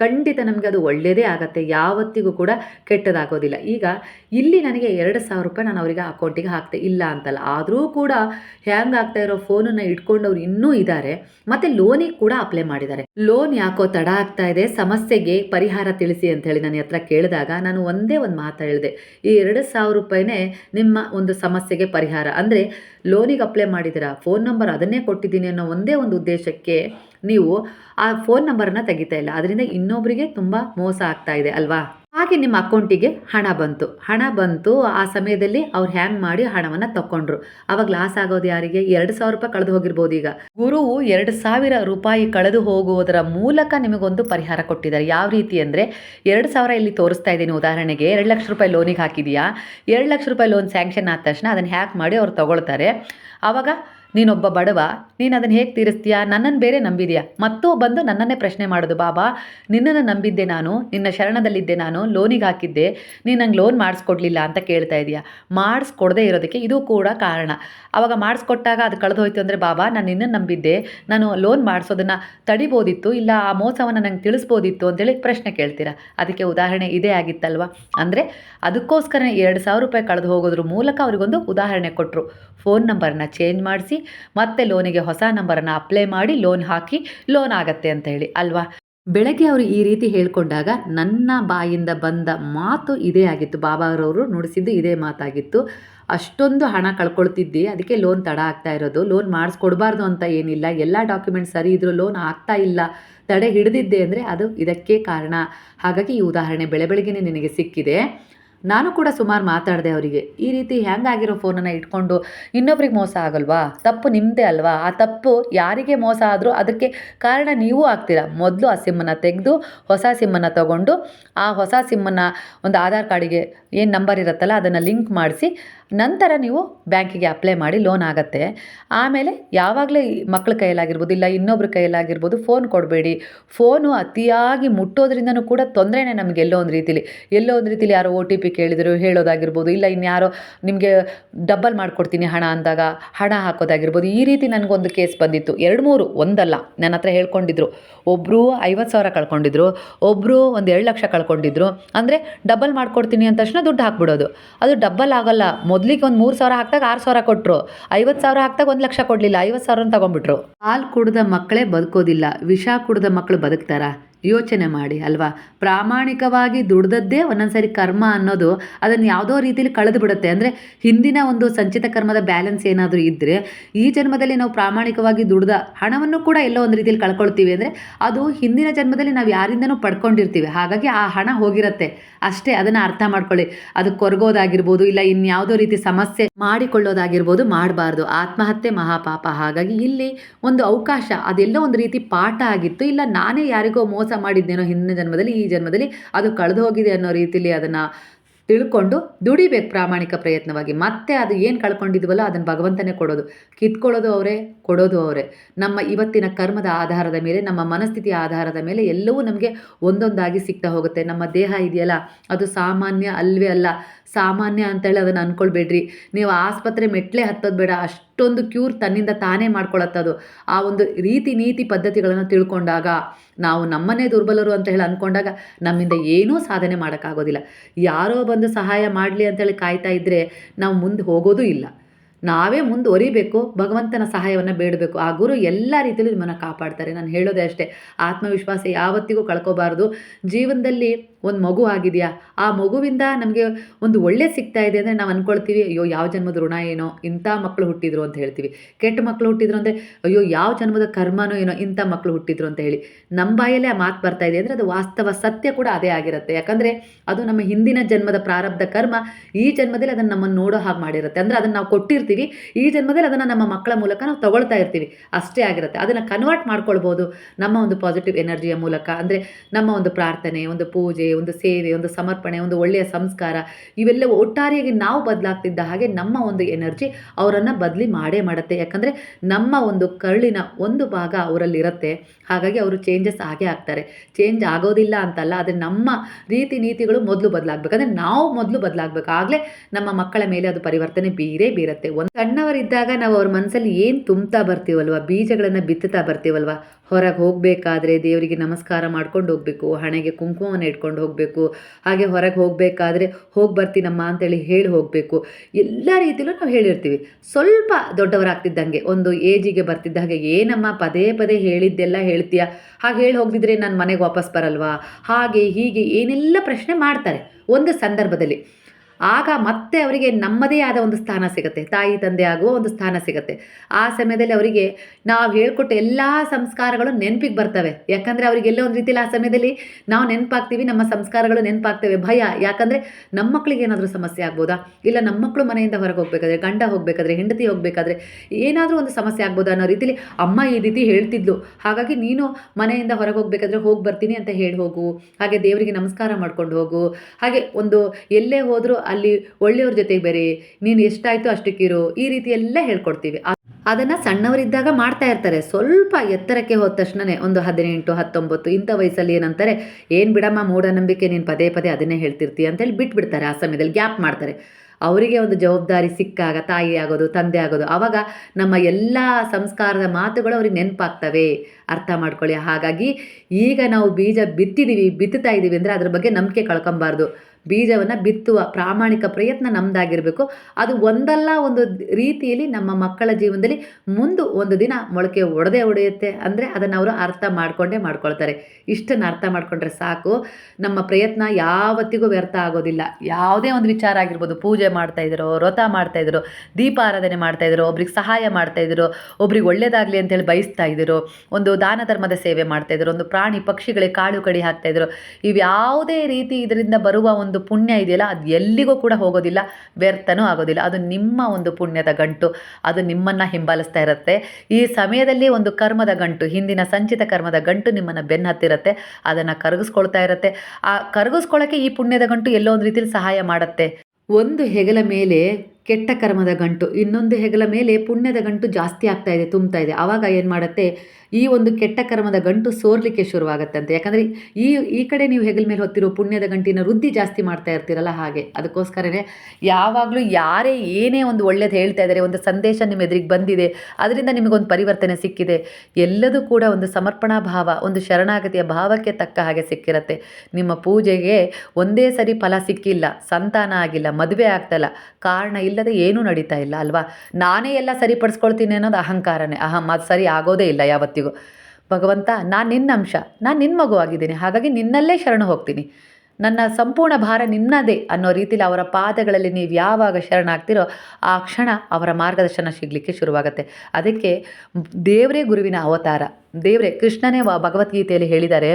ಖಂಡಿತ ನಮಗೆ ಅದು ಒಳ್ಳೆಯದೇ ಆಗುತ್ತೆ. ಯಾವತ್ತಿಗೂ ಕೂಡ ಕೆಟ್ಟದಾಗೋದಿಲ್ಲ. ಈಗ ಇಲ್ಲಿ ನನಗೆ ಎರಡು ಸಾವಿರ ರೂಪಾಯಿ ನಾನು ಅವರಿಗೆ ಅಕೌಂಟಿಗೆ ಹಾಕ್ತೆ. ಇಲ್ಲ ಅಂತಲ್ಲ. ಆದರೂ ಕೂಡ ಹ್ಯಾಂಗ್ ಆಗ್ತಾ ಇರೋ ಫೋನನ್ನು ಇಟ್ಕೊಂಡವ್ರು ಇನ್ನೂ ಇದ್ದಾರೆ ಮತ್ತು ಲೋನಿಗೆ ಕೂಡ ಅಪ್ಲೈ ಮಾಡಿದ್ದಾರೆ. ಲೋನ್ ಯಾಕೋ ತಡ ಆಗ್ತಾ ಇದೆ. ಸಮಸ್ಯೆಗೆ ಪರಿಹಾರ ತಿಳಿಸಿ ಅಂತ ಹೇಳಿ ನನ್ನ ಹತ್ರ ಕೇಳಿದಾಗ ನಾನು ಒಂದೇ ಒಂದು ಮಾತು ಹೇಳಿದೆ. ಈ ಎರಡು ಸಾವಿರ ರೂಪಾಯಿನೇ ನಿಮ್ಮ ಒಂದು ಸಮಸ್ಯೆಗೆ ಪರಿಹಾರ. ಅಂದರೆ ಲೋನಿಗೆ ಅಪ್ಲೈ ಮಾಡಿದ್ದೀರಾ? ಫೋನ್ ನಂಬರ್ ಅದನ್ನೇ ಕೊಟ್ಟಿದ್ದೀನಿ ಅನ್ನೋ ಒಂದೇ ಒಂದು ಉದ್ದೇಶಕ್ಕೆ ನೀವು ಆ ಫೋನ್ ನಂಬರನ್ನು ತೆಗಿತಾ ಇಲ್ಲ. ಅದರಿಂದ ಇನ್ನೊಬ್ಬರಿಗೆ ತುಂಬ ಮೋಸ ಆಗ್ತಾ ಇದೆ ಅಲ್ವಾ? ಹಾಗೆ ನಿಮ್ಮ ಅಕೌಂಟಿಗೆ ಹಣ ಬಂತು. ಹಣ ಬಂತು, ಆ ಸಮಯದಲ್ಲಿ ಅವ್ರು ಹ್ಯಾಂಗ್ ಮಾಡಿ ಹಣವನ್ನು ತಕೊಂಡ್ರು. ಅವಾಗ ಲಾಸ್ ಆಗೋದು ಯಾರಿಗೆ? ಎರಡು ಸಾವಿರ ರೂಪಾಯಿ ಕಳೆದು ಹೋಗಿರ್ಬೋದು ಈಗ. ಗುರುವು ಎರಡು ಸಾವಿರ ರೂಪಾಯಿ ಕಳೆದು ಹೋಗುವುದರ ಮೂಲಕ ನಿಮಗೊಂದು ಪರಿಹಾರ ಕೊಟ್ಟಿದ್ದಾರೆ. ಯಾವ ರೀತಿ ಅಂದರೆ, ಎರಡು ಸಾವಿರ ಇಲ್ಲಿ ತೋರಿಸ್ತಾ ಇದ್ದೀನಿ ಉದಾಹರಣೆಗೆ. ಎರಡು ಲಕ್ಷ ರೂಪಾಯಿ ಲೋನಿಗೆ ಹಾಕಿದೀಯಾ? ಎರಡು ಲಕ್ಷ ರೂಪಾಯಿ ಲೋನ್ ಸ್ಯಾಂಕ್ಷನ್ ಆದ ತಕ್ಷಣ ಅದನ್ನು ಹ್ಯಾಕ್ ಮಾಡಿ ಅವ್ರು ತಗೊಳ್ತಾರೆ. ಆವಾಗ ನೀನೊಬ್ಬ ಬಡವ, ನೀನು ಅದನ್ನು ಹೇಗೆ ತೀರಿಸ್ತೀಯಾ? ನನ್ನನ್ನು ಬೇರೆ ನಂಬಿದೆಯಾ? ಮತ್ತೂ ಬಂದು ನನ್ನನ್ನೇ ಪ್ರಶ್ನೆ ಮಾಡೋದು, ಬಾಬಾ. ನಿನ್ನನ್ನು ನಂಬಿದ್ದೆ ನಾನು, ನಿನ್ನ ಶರಣದಲ್ಲಿದ್ದೆ ನಾನು, ಲೋನಿಗೆ ಹಾಕಿದ್ದೆ, ನೀನು ನಂಗೆ ಲೋನ್ ಮಾಡಿಸ್ಕೊಡ್ಲಿಲ್ಲ ಅಂತ ಕೇಳ್ತಾ ಇದೆಯಾ? ಮಾಡಿಸ್ಕೊಡದೇ ಇರೋದಕ್ಕೆ ಇದು ಕೂಡ ಕಾರಣ. ಆವಾಗ ಮಾಡಿಸ್ಕೊಟ್ಟಾಗ ಅದು ಕಳೆದು ಹೋಯ್ತು ಅಂದರೆ, ಬಾಬಾ, ನಾನು ನಿನ್ನನ್ನು ನಂಬಿದ್ದೆ, ನಾನು ಲೋನ್ ಮಾಡಿಸೋದನ್ನು ತಡಿಬೋದಿತ್ತು, ಇಲ್ಲ ಆ ಮೋಸವನ್ನು ನಂಗೆ ತಿಳಿಸ್ಬೋದಿತ್ತು ಅಂತೇಳಿ ಪ್ರಶ್ನೆ ಕೇಳ್ತೀರಾ? ಅದಕ್ಕೆ ಉದಾಹರಣೆ ಇದೇ ಆಗಿತ್ತಲ್ವ? ಅಂದರೆ ಅದಕ್ಕೋಸ್ಕರ ಎರಡು ಸಾವಿರ ರೂಪಾಯಿ ಕಳೆದು ಹೋಗೋದ್ರ ಮೂಲಕ ಅವರಿಗೊಂದು ಉದಾಹರಣೆ ಕೊಟ್ಟರು ಫೋನ್ ನಂಬರ್ನ ಚೇಂಜ್ ಮಾಡಿಸಿ ಮತ್ತೆ ಲೋನಿಗೆ ಹೊಸ ನಂಬರನ್ನು ಅಪ್ಲೈ ಮಾಡಿ ಲೋನ್ ಹಾಕಿ ಲೋನ್ ಆಗತ್ತೆ ಅಂತ ಹೇಳಿ, ಅಲ್ವಾ? ಬೆಳಗ್ಗೆ ಅವರು ಈ ರೀತಿ ಹೇಳ್ಕೊಂಡಾಗ ನನ್ನ ಬಾಯಿಂದ ಬಂದ ಮಾತು ಇದೇ ಆಗಿತ್ತು. ಬಾಬಾರವರು ನುಡಿಸಿದ್ದು ಇದೇ ಮಾತಾಗಿತ್ತು. ಅಷ್ಟೊಂದು ಹಣ ಕಳ್ಕೊಳ್ತಿದ್ದಿ. ಅದಕ್ಕೆ ಲೋನ್ ತಡ ಆಗ್ತಾ ಇರೋದು. ಲೋನ್ ಮಾಡಿಸ್ಕೊಡ್ಬಾರ್ದು ಅಂತ ಏನಿಲ್ಲ. ಎಲ್ಲ ಡಾಕ್ಯುಮೆಂಟ್ ಸರಿ ಇದ್ರೂ ಲೋನ್ ಆಗ್ತಾ ಇಲ್ಲ. ತಡೆ ಹಿಡಿದಿದ್ದೆ ಅಂದರೆ ಅದು ಇದಕ್ಕೆ ಕಾರಣ. ಹಾಗಾಗಿ ಈ ಉದಾಹರಣೆ ಬೆಳೆ ಬೆಳಗ್ಗೆನೇ ನಿನಗೆ ಸಿಕ್ಕಿದೆ. ನಾನು ಕೂಡ ಸುಮಾರು ಮಾತಾಡಿದೆ ಅವರಿಗೆ, ಈ ರೀತಿ ಹ್ಯಾಂಗಾಗಿರೋ ಫೋನನ್ನು ಇಟ್ಕೊಂಡು ಇನ್ನೊಬ್ರಿಗೆ ಮೋಸ ಆಗಲ್ವಾ? ತಪ್ಪು ನಿಮ್ಮದೇ ಅಲ್ವಾ? ಆ ತಪ್ಪು ಯಾರಿಗೆ ಮೋಸ ಆದರೂ ಅದಕ್ಕೆ ಕಾರಣ ನೀವೂ ಆಗ್ತೀರಾ? ಮೊದಲು ಆ ಸಿಮ್ಮನ್ನು ತೆಗೆದು ಹೊಸ ಸಿಮ್ಮನ್ನು ತಗೊಂಡು ಆ ಹೊಸ ಸಿಮ್ಮನ್ನು ಒಂದು ಆಧಾರ್ ಕಾರ್ಡಿಗೆ ಏನು ನಂಬರ್ ಇರುತ್ತಲ್ಲ ಅದನ್ನು ಲಿಂಕ್ ಮಾಡಿಸಿ ನಂತರ ನೀವು ಬ್ಯಾಂಕಿಗೆ ಅಪ್ಲೈ ಮಾಡಿ ಲೋನ್ ಆಗುತ್ತೆ. ಆಮೇಲೆ ಯಾವಾಗಲೇ ಮಕ್ಕಳ ಕೈಯಲ್ಲಾಗಿರ್ಬೋದು ಇಲ್ಲ ಇನ್ನೊಬ್ರ ಕೈಯಲ್ಲಾಗಿರ್ಬೋದು ಫೋನ್ ಕೊಡಬೇಡಿ. ಫೋನು ಅತಿಯಾಗಿ ಮುಟ್ಟೋದ್ರಿಂದನೂ ಕೂಡ ತೊಂದರೆನೇ ನಮಗೆ ಎಲ್ಲೋ ಒಂದು ರೀತಿಲಿ, ಎಲ್ಲೋ ಒಂದು ರೀತಿಲಿ ಯಾರೋ ಒ ಟಿ ಪಿ ಕೇಳಿದರು, ಹೇಳೋದಾಗಿರ್ಬೋದು, ಇಲ್ಲ ಇನ್ಯಾರೋ ನಿಮಗೆ ಡಬ್ಬಲ್ ಮಾಡಿಕೊಡ್ತೀನಿ ಹಣ ಅಂದಾಗ ಹಣ ಹಾಕೋದಾಗಿರ್ಬೋದು, ಈ ರೀತಿ ನನಗೊಂದು ಕೇಸ್ ಬಂದಿತ್ತು. ಎರಡು ಮೂರು, ಒಂದಲ್ಲ. ನನ್ನ ಹತ್ರ ಹೇಳ್ಕೊಂಡಿದ್ರು. ಒಬ್ಬರು ಐವತ್ತು ಸಾವಿರ ಕಳ್ಕೊಂಡಿದ್ರು ಒಬ್ಬರು ಒಂದು ಎರಡು ಲಕ್ಷ ಕಳ್ಕೊಂಡಿದ್ರು. ಅಂದರೆ ಡಬ್ಬಲ್ ಮಾಡ್ಕೊಡ್ತೀನಿ ಅಂದ ತಕ್ಷಣ ದುಡ್ಡು ಹಾಕ್ಬಿಡೋದು. ಅದು ಡಬ್ಬಲ್ ಆಗೋಲ್ಲ. ಮೊದಲಿಗೆ ಒಂದು ಮೂರು ಸಾವಿರ ಹಾಕ್ದಾಗ ಆರು ಸಾವಿರ ಕೊಟ್ಟರು ಐವತ್ತು ಸಾವಿರ ಹಾಕ್ದಾಗ ಒಂದು ಲಕ್ಷ ಕೊಡಲಿಲ್ಲ. ಐವತ್ತು ಸಾವಿರ ತಗೊಂಡ್ಬಿಟ್ರು. ಹಾಲು ಕುಡ್ದ ಮಕ್ಕಳೇ ಬದುಕೋದಿಲ್ಲ. ವಿಷ ಕುಡ್ದ ಮಕ್ಕಳು ಬದುಕ್ತಾರಾ? ಯೋಚನೆ ಮಾಡಿ, ಅಲ್ವಾ? ಪ್ರಾಮಾಣಿಕವಾಗಿ ದುಡ್ದದ್ದೇ ಒಂದೊಂದ್ಸರಿ ಕರ್ಮ ಅನ್ನೋದು ಅದನ್ನು ಯಾವುದೋ ರೀತಿಯಲ್ಲಿ ಕಳೆದು ಬಿಡುತ್ತೆ. ಅಂದರೆ ಹಿಂದಿನ ಒಂದು ಸಂಚಿತ ಕರ್ಮದ ಬ್ಯಾಲೆನ್ಸ್ ಏನಾದರೂ ಇದ್ದರೆ ಈ ಜನ್ಮದಲ್ಲಿ ನಾವು ಪ್ರಾಮಾಣಿಕವಾಗಿ ದುಡ್ದ ಹಣವನ್ನು ಕೂಡ ಎಲ್ಲೋ ಒಂದು ರೀತಿಯಲ್ಲಿ ಕಳ್ಕೊಳ್ತೀವಿ. ಅಂದರೆ ಅದು ಹಿಂದಿನ ಜನ್ಮದಲ್ಲಿ ನಾವು ಯಾರಿಂದನೂ ಪಡ್ಕೊಂಡಿರ್ತೀವಿ. ಹಾಗಾಗಿ ಆ ಹಣ ಹೋಗಿರುತ್ತೆ. ಅಷ್ಟೇ, ಅದನ್ನು ಅರ್ಥ ಮಾಡ್ಕೊಳ್ಳಿ. ಅದು ಕೊರಗೋದಾಗಿರ್ಬೋದು, ಇಲ್ಲ ಇನ್ಯಾವುದೋ ರೀತಿ ಸಮಸ್ಯೆ ಮಾಡಿಕೊಳ್ಳೋದಾಗಿರ್ಬೋದು, ಮಾಡಬಾರ್ದು. ಆತ್ಮಹತ್ಯೆ ಮಹಾಪಾಪ. ಹಾಗಾಗಿ ಇಲ್ಲಿ ಒಂದು ಅವಕಾಶ, ಅದೆಲ್ಲೋ ಒಂದು ರೀತಿ ಪಾಠ ಆಗಿತ್ತು. ಇಲ್ಲ ನಾನೇ ಯಾರಿಗೋ ಮೋಸ ಮಾಡಿದ್ದೇನೋ ಹಿಂದಿನ ಜನ್ಮದಲ್ಲಿ, ಈ ಜನ್ಮದಲ್ಲಿ ಅದು ಕಳೆದು ಹೋಗಿದೆ ಅನ್ನೋ ರೀತಿಯಲ್ಲಿ ಅದನ್ನು ತಿಳ್ಕೊಂಡು ದುಡಿಬೇಕು ಪ್ರಾಮಾಣಿಕ ಪ್ರಯತ್ನವಾಗಿ. ಮತ್ತೆ ಅದು ಏನು ಕಳ್ಕೊಂಡಿದ್ವಲ್ಲ, ಅದನ್ನು ಭಗವಂತನೇ ಕೊಡೋದು. ಕಿತ್ಕೊಳ್ಳೋದು ಅವರೇ, ಕೊಡೋದು ಅವರೇ. ನಮ್ಮ ಇವತ್ತಿನ ಕರ್ಮದ ಆಧಾರದ ಮೇಲೆ, ನಮ್ಮ ಮನಸ್ಥಿತಿಯ ಆಧಾರದ ಮೇಲೆ ಎಲ್ಲವೂ ನಮಗೆ ಒಂದೊಂದಾಗಿ ಸಿಗ್ತಾ ಹೋಗುತ್ತೆ. ನಮ್ಮ ದೇಹ ಇದೆಯಲ್ಲ, ಅದು ಸಾಮಾನ್ಯ ಅಲ್ವೇ ಅಲ್ಲ. ಸಾಮಾನ್ಯ ಅಂತೇಳಿ ಅದನ್ನು ಅಂದ್ಕೊಳ್ಬೇಡ್ರಿ ನೀವು ಆಸ್ಪತ್ರೆ ಮೆಟ್ಲೆ ಹತ್ತೋದು ಬೇಡ, ಅಷ್ಟೊಂದು ಕ್ಯೂರ್ ತನ್ನಿಂದ ತಾನೇ ಮಾಡ್ಕೊಳತ್ತದು. ಆ ಒಂದು ರೀತಿ ನೀತಿ ಪದ್ಧತಿಗಳನ್ನು ತಿಳ್ಕೊಂಡಾಗ, ನಾವು ನಮ್ಮನ್ನೇ ದುರ್ಬಲರು ಅಂತ ಹೇಳಿ ಅಂದ್ಕೊಂಡಾಗ ನಮ್ಮಿಂದ ಏನೂ ಸಾಧನೆ ಮಾಡೋಕ್ಕಾಗೋದಿಲ್ಲ. ಯಾರೋ ಬಂದು ಸಹಾಯ ಮಾಡಲಿ ಅಂತೇಳಿ ಕಾಯ್ತಾ ಇದ್ದರೆ ನಾವು ಮುಂದೆ ಹೋಗೋದೂ ಇಲ್ಲ. ನಾವೇ ಮುಂದುವರಿಬೇಕು ಭಗವಂತನ ಸಹಾಯವನ್ನು ಬೇಡಬೇಕು. ಆ ಗುರು ಎಲ್ಲ ರೀತಿಯಲ್ಲೂ ನಿಮ್ಮನ್ನು ಕಾಪಾಡ್ತಾರೆ. ನಾನು ಹೇಳೋದೇ ಅಷ್ಟೇ. ಆತ್ಮವಿಶ್ವಾಸ ಯಾವತ್ತಿಗೂ ಕಳ್ಕೋಬಾರ್ದು. ಜೀವನದಲ್ಲಿ ಒಂದು ಮಗು ಆಗಿದೆಯಾ? ಆ ಮಗುವಿಂದ ನಮಗೆ ಒಂದು ಒಳ್ಳೆ ಸಿಗ್ತಾ ಇದೆ ಅಂದರೆ ನಾವು ಅಂದ್ಕೊಳ್ತೀವಿ ಅಯ್ಯೋ, ಯಾವ ಜನ್ಮದ ಋಣ ಏನೋ, ಇಂಥ ಮಕ್ಕಳು ಹುಟ್ಟಿದ್ರು ಅಂತ ಹೇಳ್ತೀವಿ. ಕೆಟ್ಟ ಮಕ್ಕಳು ಹುಟ್ಟಿದ್ರು ಅಂದರೆ, ಅಯ್ಯೋ, ಯಾವ ಜನ್ಮದ ಕರ್ಮನೋ ಏನೋ, ಇಂಥ ಮಕ್ಕಳು ಹುಟ್ಟಿದ್ರು ಅಂತ ಹೇಳಿ. ನಮ್ಮ ಬಾಯಲ್ಲೇ ಆ ಮಾತು ಬರ್ತಾ ಇದೆ ಅಂದರೆ ಅದು ವಾಸ್ತವ ಸತ್ಯ ಕೂಡ ಅದೇ ಆಗಿರುತ್ತೆ. ಯಾಕಂದರೆ ಅದು ನಮ್ಮ ಹಿಂದಿನ ಜನ್ಮದ ಪ್ರಾರಬ್ಧ ಕರ್ಮ, ಈ ಜನ್ಮದಲ್ಲಿ ಅದನ್ನು ನಮ್ಮನ್ನು ನೋಡೋ ಹಾಗೆ ಮಾಡಿರುತ್ತೆ. ಅಂದರೆ ಅದನ್ನು ನಾವು ಕೊಟ್ಟಿರ್ತೀವಿ, ಈ ಜನ್ಮದಲ್ಲಿ ಅದನ್ನು ನಮ್ಮ ಮಕ್ಕಳ ಮೂಲಕ ನಾವು ತಗೊಳ್ತಾ ಇರ್ತೀವಿ. ಅಷ್ಟೇ ಆಗಿರುತ್ತೆ. ಅದನ್ನು ಕನ್ವರ್ಟ್ ಮಾಡ್ಕೊಳ್ಬೋದು ನಮ್ಮ ಒಂದು ಪಾಸಿಟಿವ್ ಎನರ್ಜಿಯ ಮೂಲಕ. ಅಂದರೆ ನಮ್ಮ ಒಂದು ಪ್ರಾರ್ಥನೆ, ಒಂದು ಪೂಜೆ ಒಂದು ಸೇವೆ, ಒಂದು ಸಮರ್ಪಣೆ, ಒಂದು ಒಳ್ಳೆಯ ಸಂಸ್ಕಾರ ಇವೆಲ್ಲ ಒಟ್ಟಾರೆಯಾಗಿ ನಾವು ಬದಲಾಗ್ತಿದ್ದ ಹಾಗೆ ನಮ್ಮ ಒಂದು ಎನರ್ಜಿ ಅವರನ್ನು ಬದಲಿ ಮಾಡೇ ಮಾಡುತ್ತೆ. ಯಾಕಂದರೆ ನಮ್ಮ ಒಂದು ಕರುಳಿನ ಒಂದು ಭಾಗ ಅವರಲ್ಲಿರುತ್ತೆ. ಹಾಗಾಗಿ ಅವರು ಚೇಂಜಸ್ ಆಗೇ ಆಗ್ತಾರೆ. ಚೇಂಜ್ ಆಗೋದಿಲ್ಲ ಅಂತಲ್ಲ, ಆದರೆ ನಮ್ಮ ರೀತಿ ನೀತಿಗಳು ಮೊದಲು ಬದಲಾಗ್ಬೇಕು. ಅಂದರೆ ನಾವು ಮೊದಲು ಬದಲಾಗಬೇಕು. ಆಗಲೇ ನಮ್ಮ ಮಕ್ಕಳ ಮೇಲೆ ಅದು ಪರಿವರ್ತನೆ ಬೀರೇ ಬೀರುತ್ತೆ. ಒಂದು ಸಣ್ಣವರಿದ್ದಾಗ ನಾವು ಅವ್ರ ಮನಸ್ಸಲ್ಲಿ ಏನು ತುಂಬ್ತಾ ಬರ್ತೀವಲ್ವ? ಬೀಜಗಳನ್ನು ಬಿತ್ತುತ್ತಾ ಬರ್ತೀವಲ್ವ? ಹೊರಗೆ ಹೋಗಬೇಕಾದ್ರೆ ದೇವರಿಗೆ ನಮಸ್ಕಾರ ಮಾಡ್ಕೊಂಡು ಹೋಗಬೇಕು, ಹಣೆಗೆ ಕುಂಕುಮವನ್ನು ಇಟ್ಕೊಂಡು ಹೋಗಬೇಕು, ಹಾಗೆ ಹೊರಗೆ ಹೋಗಬೇಕಾದ್ರೆ ಹೋಗಿ ಬರ್ತೀನಮ್ಮ ಅಂತೇಳಿ ಹೇಳಿ ಹೋಗಬೇಕು. ಎಲ್ಲ ರೀತಿಯಲ್ಲೂ ನಾವು ಹೇಳಿರ್ತೀವಿ. ಸ್ವಲ್ಪ ದೊಡ್ಡವರಾಗ್ತಿದ್ದಂಗೆ, ಒಂದು ಏಜಿಗೆ ಬರ್ತಿದ್ದ ಹಾಗೆ, ಏನಮ್ಮ ಪದೇ ಪದೇ ಹೇಳಿದ್ದೆಲ್ಲ ಹೇಳ್ತೀಯ? ಹಾಗೆ ಹೇಳಿ ಹೋಗಿದ್ರೆ ನಾನು ಮನೆಗೆ ವಾಪಸ್ ಬರಲ್ವಾ? ಹಾಗೆ ಹೀಗೆ ಏನೆಲ್ಲ ಪ್ರಶ್ನೆ ಮಾಡ್ತಾರೆ. ಒಂದು ಸಂದರ್ಭದಲ್ಲಿ ಆಗ ಮತ್ತೆ ಅವರಿಗೆ ನಮ್ಮದೇ ಆದ ಒಂದು ಸ್ಥಾನ ಸಿಗುತ್ತೆ, ತಾಯಿ ತಂದೆ ಆಗುವ ಒಂದು ಸ್ಥಾನ ಸಿಗುತ್ತೆ. ಆ ಸಮಯದಲ್ಲಿ ಅವರಿಗೆ ನಾವು ಹೇಳ್ಕೊಟ್ಟ ಎಲ್ಲ ಸಂಸ್ಕಾರಗಳು ನೆನಪಿಗೆ ಬರ್ತವೆ. ಯಾಕಂದರೆ ಅವರಿಗೆಲ್ಲ ಒಂದು ರೀತಿಯಲ್ಲಿ ಆ ಸಮಯದಲ್ಲಿ ನಾವು ನೆನಪಾಗ್ತೀವಿ, ನಮ್ಮ ಸಂಸ್ಕಾರಗಳು ನೆನಪಾಗ್ತವೆ, ಭಯ. ಯಾಕಂದರೆ ನಮ್ಮ ಮಕ್ಕಳಿಗೆ ಏನಾದರೂ ಸಮಸ್ಯೆ ಆಗ್ಬೋದಾ? ಇಲ್ಲ ನಮ್ಮ ಮಕ್ಕಳು ಮನೆಯಿಂದ ಹೊರಗೆ ಹೋಗಬೇಕಾದ್ರೆ, ಗಂಡ ಹೋಗಬೇಕಾದ್ರೆ, ಹೆಂಡತಿ ಹೋಗಬೇಕಾದ್ರೆ ಏನಾದರೂ ಒಂದು ಸಮಸ್ಯೆ ಆಗ್ಬೋದಾ ಅನ್ನೋ ರೀತಿಲಿ ಅಮ್ಮ ಈ ರೀತಿ ಹೇಳ್ತಿದ್ಲು. ಹಾಗಾಗಿ ನೀನು ಮನೆಯಿಂದ ಹೊರಗೆ ಹೋಗಬೇಕಾದ್ರೆ ಹೋಗಿ ಬರ್ತೀನಿ ಅಂತ ಹೇಳಿ ಹೋಗು. ಹಾಗೆ ದೇವರಿಗೆ ನಮಸ್ಕಾರ ಮಾಡ್ಕೊಂಡು ಹೋಗು. ಹಾಗೆ ಒಂದು ಎಲ್ಲೇ ಹೋದರೂ ಅಲ್ಲಿ ಒಳ್ಳೆಯವ್ರ ಜೊತೆಗೆ ಬೇರೆ, ನೀನು ಎಷ್ಟಾಯಿತು ಅಷ್ಟಕ್ಕಿರು, ಈ ರೀತಿ ಎಲ್ಲ ಹೇಳ್ಕೊಡ್ತೀವಿ. ಅದನ್ನ ಸಣ್ಣವರಿದ್ದಾಗ ಮಾಡ್ತಾ ಇರ್ತಾರೆ. ಸ್ವಲ್ಪ ಎತ್ತರಕ್ಕೆ ಹೋದ ತಕ್ಷಣನೇ ಒಂದು ಹದಿನೆಂಟು, ಹತ್ತೊಂಬತ್ತು ಇಂಥ ವಯಸ್ಸಲ್ಲಿ ಏನಂತಾರೆ, ಏನು ಬಿಡಮ್ಮ ಮೂಢನಂಬಿಕೆ ನೀನು ಪದೇ ಪದೇ ಅದನ್ನೇ ಅಂತ ಅಂತೇಳಿ ಬಿಟ್ಬಿಡ್ತಾರೆ ಆ ಸಮಯದಲ್ಲಿ ಗ್ಯಾಪ್ ಮಾಡ್ತಾರೆ. ಅವರಿಗೆ ಒಂದು ಜವಾಬ್ದಾರಿ ಸಿಕ್ಕಾಗ, ತಾಯಿ ಆಗೋದು, ತಂದೆ ಆಗೋದು, ಅವಾಗ ನಮ್ಮ ಎಲ್ಲ ಸಂಸ್ಕಾರದ ಮಾತುಗಳು ಅವ್ರಿಗೆ ನೆನಪಾಗ್ತವೆ. ಅರ್ಥ ಮಾಡ್ಕೊಳ್ಳಿ. ಹಾಗಾಗಿ ಈಗ ನಾವು ಬೀಜ ಬಿತ್ತಿದ್ದೀವಿ ಬಿತ್ತುತ್ತಾ ಇದ್ದೀವಿ ಅಂದರೆ ಅದ್ರ ಬಗ್ಗೆ ನಂಬಿಕೆ ಕಳ್ಕೊಬಾರ್ದು. ಬೀಜವನ್ನು ಬಿತ್ತುವ ಪ್ರಾಮಾಣಿಕ ಪ್ರಯತ್ನ ನಮ್ಮದಾಗಿರಬೇಕು ಅದು ಒಂದಲ್ಲ ಒಂದು ರೀತಿಯಲ್ಲಿ ನಮ್ಮ ಮಕ್ಕಳ ಜೀವನದಲ್ಲಿ ಮುಂದೆ ಒಂದು ದಿನ ಮೊಳಕೆ ಒಡೆದೇ ಒಡೆಯುತ್ತೆ ಅಂದರೆ ಅದನ್ನು ಅವರು ಅರ್ಥ ಮಾಡಿಕೊಂಡೇ ಮಾಡ್ಕೊಳ್ತಾರೆ. ಇಷ್ಟನ್ನು ಅರ್ಥ ಮಾಡಿಕೊಂಡ್ರೆ ಸಾಕು. ನಮ್ಮ ಪ್ರಯತ್ನ ಯಾವತ್ತಿಗೂ ವ್ಯರ್ಥ ಆಗೋದಿಲ್ಲ. ಯಾವುದೇ ಒಂದು ವಿಚಾರ ಆಗಿರ್ಬೋದು. ಪೂಜೆ ಮಾಡ್ತಾ ಇದ್ರು, ವ್ರತ ಮಾಡ್ತಾ ದೀಪಾರಾಧನೆ ಮಾಡ್ತಾಯಿದ್ರು ಒಬ್ರಿಗೆ ಸಹಾಯ ಮಾಡ್ತಾ ಇದ್ರು, ಒಬ್ರಿಗೆ ಒಳ್ಳೇದಾಗಲಿ ಅಂತೇಳಿ ಬಯಸ್ತಾ ಇದ್ರು, ಒಂದು ದಾನ ಧರ್ಮದ ಸೇವೆ ಮಾಡ್ತಾ ಇದ್ರು, ಒಂದು ಪ್ರಾಣಿ ಪಕ್ಷಿಗಳಿಗೆ ಕಾಳು ಕಡಿ ಹಾಕ್ತಾಯಿದ್ರು ಇವ್ಯಾವುದೇ ರೀತಿ ಇದರಿಂದ ಬರುವ ಒಂದು ಪುಣ್ಯ ಇದೆಯಲ್ಲ, ಅದು ಎಲ್ಲಿಗೂ ಕೂಡ ಹೋಗೋದಿಲ್ಲ, ವ್ಯರ್ಥನೂ ಆಗೋದಿಲ್ಲ. ಅದು ನಿಮ್ಮ ಒಂದು ಪುಣ್ಯದ ಗಂಟು, ಅದು ನಿಮ್ಮನ್ನು ಹಿಂಬಾಲಿಸ್ತಾ ಇರುತ್ತೆ. ಈ ಸಮಯದಲ್ಲಿ ಒಂದು ಕರ್ಮದ ಗಂಟು, ಹಿಂದಿನ ಸಂಚಿತ ಕರ್ಮದ ಗಂಟು ನಿಮ್ಮನ್ನು ಬೆನ್ನು ಹತ್ತಿರುತ್ತೆ ಅದನ್ನು ಕರಗಿಸ್ಕೊಳ್ತಾ ಇರುತ್ತೆ. ಆ ಕರಗಿಸ್ಕೊಳ್ಳೋಕ್ಕೆ ಈ ಪುಣ್ಯದ ಗಂಟು ಎಲ್ಲೋ ಒಂದು ರೀತಿಯಲ್ಲಿ ಸಹಾಯ ಮಾಡುತ್ತೆ. ಒಂದು ಹೆಗಲ ಮೇಲೆ ಕೆಟ್ಟ ಕರ್ಮದ ಗಂಟು, ಇನ್ನೊಂದು ಹೆಗಲ ಮೇಲೆ ಪುಣ್ಯದ ಗಂಟು ಜಾಸ್ತಿ ಆಗ್ತಾ ಇದೆ, ತುಂಬ್ತಾ ಇದೆ. ಆವಾಗ ಏನು ಮಾಡುತ್ತೆ? ಈ ಒಂದು ಕೆಟ್ಟ ಕರ್ಮದ ಗಂಟು ಸೋರ್ಲಿಕ್ಕೆ ಶುರುವಾಗತ್ತಂತೆ ಯಾಕಂದರೆ ಈ ಈ ಕಡೆ ನೀವು ಹೆಗಲ ಮೇಲೆ ಹೊತ್ತಿರೋ ಪುಣ್ಯದ ಗಂಟಿನ ವೃದ್ಧಿ ಜಾಸ್ತಿ ಮಾಡ್ತಾ ಇರ್ತೀರಲ್ಲ ಹಾಗೆ. ಅದಕ್ಕೋಸ್ಕರನೇ ಯಾವಾಗಲೂ ಯಾರೇ ಏನೇ ಒಂದು ಒಳ್ಳೇದು ಹೇಳ್ತಾ ಇದ್ದಾರೆ ಒಂದು ಸಂದೇಶ ನಿಮ್ಮ ಎದುರಿಗೆ ಬಂದಿದೆ, ಅದರಿಂದ ನಿಮಗೊಂದು ಪರಿವರ್ತನೆ ಸಿಕ್ಕಿದೆ, ಎಲ್ಲದೂ ಕೂಡ ಒಂದು ಸಮರ್ಪಣಾ ಭಾವ, ಒಂದು ಶರಣಾಗತಿಯ ಭಾವಕ್ಕೆ ತಕ್ಕ ಹಾಗೆ ಸಿಕ್ಕಿರತ್ತೆ. ನಿಮ್ಮ ಪೂಜೆಗೆ ಒಂದೇ ಸರಿ ಫಲ ಸಿಕ್ಕಿಲ್ಲ, ಸಂತಾನ ಆಗಿಲ್ಲ, ಮದುವೆ ಆಗ್ತಾಯಿಲ್ಲ ಕಾರಣ ಇಲ್ಲದೆ ಏನೂ ನಡೀತಾ ಇಲ್ಲ ಅಲ್ವಾ? ನಾನೇ ಎಲ್ಲ ಸರಿಪಡಿಸ್ಕೊಳ್ತೀನಿ ಅನ್ನೋದು ಅಹಂಕಾರನೇ. ಅಹಂ, ಅದು ಸರಿ ಆಗೋದೇ ಇಲ್ಲ ಯಾವತ್ತಿಗೂ. ಭಗವಂತ, ನಾನು ನಿನ್ನ ಅಂಶ, ನಾನು ನಿನ್ನ ಮಗುವಾಗಿದ್ದೀನಿ, ಹಾಗಾಗಿ ನಿನ್ನಲ್ಲೇ ಶರಣು ಹೋಗ್ತೀನಿ. ನನ್ನ ಸಂಪೂರ್ಣ ಭಾರ ನಿನ್ನದೇ ಅನ್ನೋ ರೀತಿಯಲ್ಲಿ ಅವರ ಪಾದಗಳಲ್ಲಿ ನೀವು ಯಾವಾಗ ಶರಣಾಗ್ತಿರೋ ಆ ಕ್ಷಣ ಅವರ ಮಾರ್ಗದರ್ಶನ ಸಿಗಲಿಕ್ಕೆ ಶುರುವಾಗುತ್ತೆ. ಅದಕ್ಕೆ ದೇವರೇ ಗುರುವಿನ ಅವತಾರ. ದೇವರೇ ಕೃಷ್ಣನೇ ಭಗವದ್ಗೀತೆಯಲ್ಲಿ ಹೇಳಿದ್ದಾರೆ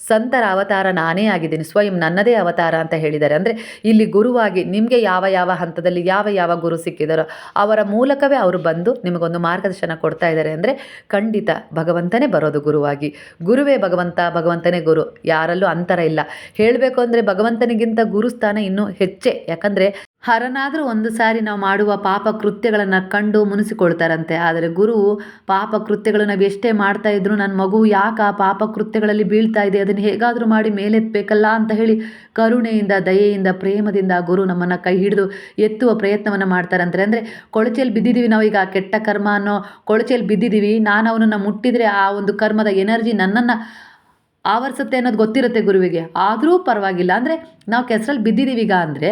ಸಂತರ ಅವತಾರ ನಾನೇ ಆಗಿದ್ದೀನಿ, ಸ್ವಯಂ ನನ್ನದೇ ಅವತಾರ ಅಂತ ಹೇಳಿದ್ದಾರೆ. ಅಂದರೆ ಇಲ್ಲಿ ಗುರುವಾಗಿ ನಿಮಗೆ ಯಾವ ಯಾವ ಹಂತದಲ್ಲಿ ಯಾವ ಯಾವ ಗುರು ಸಿಕ್ಕಿದಾರೋ ಅವರ ಮೂಲಕವೇ ಅವರು ಬಂದು ನಿಮಗೊಂದು ಮಾರ್ಗದರ್ಶನ ಕೊಡ್ತಾ ಇದ್ದಾರೆ. ಅಂದರೆ ಖಂಡಿತ ಭಗವಂತನೇ ಬರೋದು ಗುರುವಾಗಿ. ಗುರುವೇ ಭಗವಂತ, ಭಗವಂತನೇ ಗುರು. ಯಾರಲ್ಲೂ ಅಂತರ ಇಲ್ಲ. ಹೇಳಬೇಕು ಅಂದರೆ ಭಗವಂತನಿಗಿಂತ ಗುರುಸ್ಥಾನ ಇನ್ನೂ ಹೆಚ್ಚೆ. ಯಾಕಂದರೆ ಹರನಾದರೂ ಒಂದು ಸಾರಿ ನಾವು ಮಾಡುವ ಪಾಪ ಕೃತ್ಯಗಳನ್ನು ಕಂಡು ಮುನಿಸಿಕೊಳ್ತಾರಂತೆ. ಆದರೆ ಗುರು, ಪಾಪ ಕೃತ್ಯಗಳು ನಾವು ಎಷ್ಟೇ ಮಾಡ್ತಾ ಇದ್ರು ನನ್ನ ಮಗು ಯಾಕೆ ಆ ಪಾಪ ಕೃತ್ಯಗಳಲ್ಲಿ ಬೀಳ್ತಾ ಇದೆ? ಅದನ್ನು ಹೇಗಾದರೂ ಮಾಡಿ ಮೇಲೆತ್ತಬೇಕಲ್ಲ ಅಂತ ಹೇಳಿ ಕರುಣೆಯಿಂದ, ದಯೆಯಿಂದ, ಪ್ರೇಮದಿಂದ ಗುರು ನಮ್ಮನ್ನು ಕೈ ಹಿಡಿದು ಎತ್ತುವ ಪ್ರಯತ್ನವನ್ನು ಮಾಡ್ತಾರಂತೆ. ಅಂದರೆ ಕೊಳಚೆಯಲ್ಲಿ ಬಿದ್ದಿದ್ದೀವಿ ನಾವು ಈಗ ಕೆಟ್ಟ ಕರ್ಮ ಅನ್ನೋ ಕೊಳಚೆಯಲ್ಲಿ ಬಿದ್ದಿದ್ದೀವಿ ನಾನು ಅವನನ್ನು ಮುಟ್ಟಿದರೆ ಆ ಒಂದು ಕರ್ಮದ ಎನರ್ಜಿ ನನ್ನನ್ನು ಆವರಿಸುತ್ತೆ ಅನ್ನೋದು ಗೊತ್ತಿರುತ್ತೆ ಗುರುವಿಗೆ. ಆದರೂ ಪರವಾಗಿಲ್ಲ. ಅಂದರೆ ನಾವು ಕೆಸರಲ್ಲಿ ಬಿದ್ದಿದ್ದೀವಿ ಈಗ ಅಂದರೆ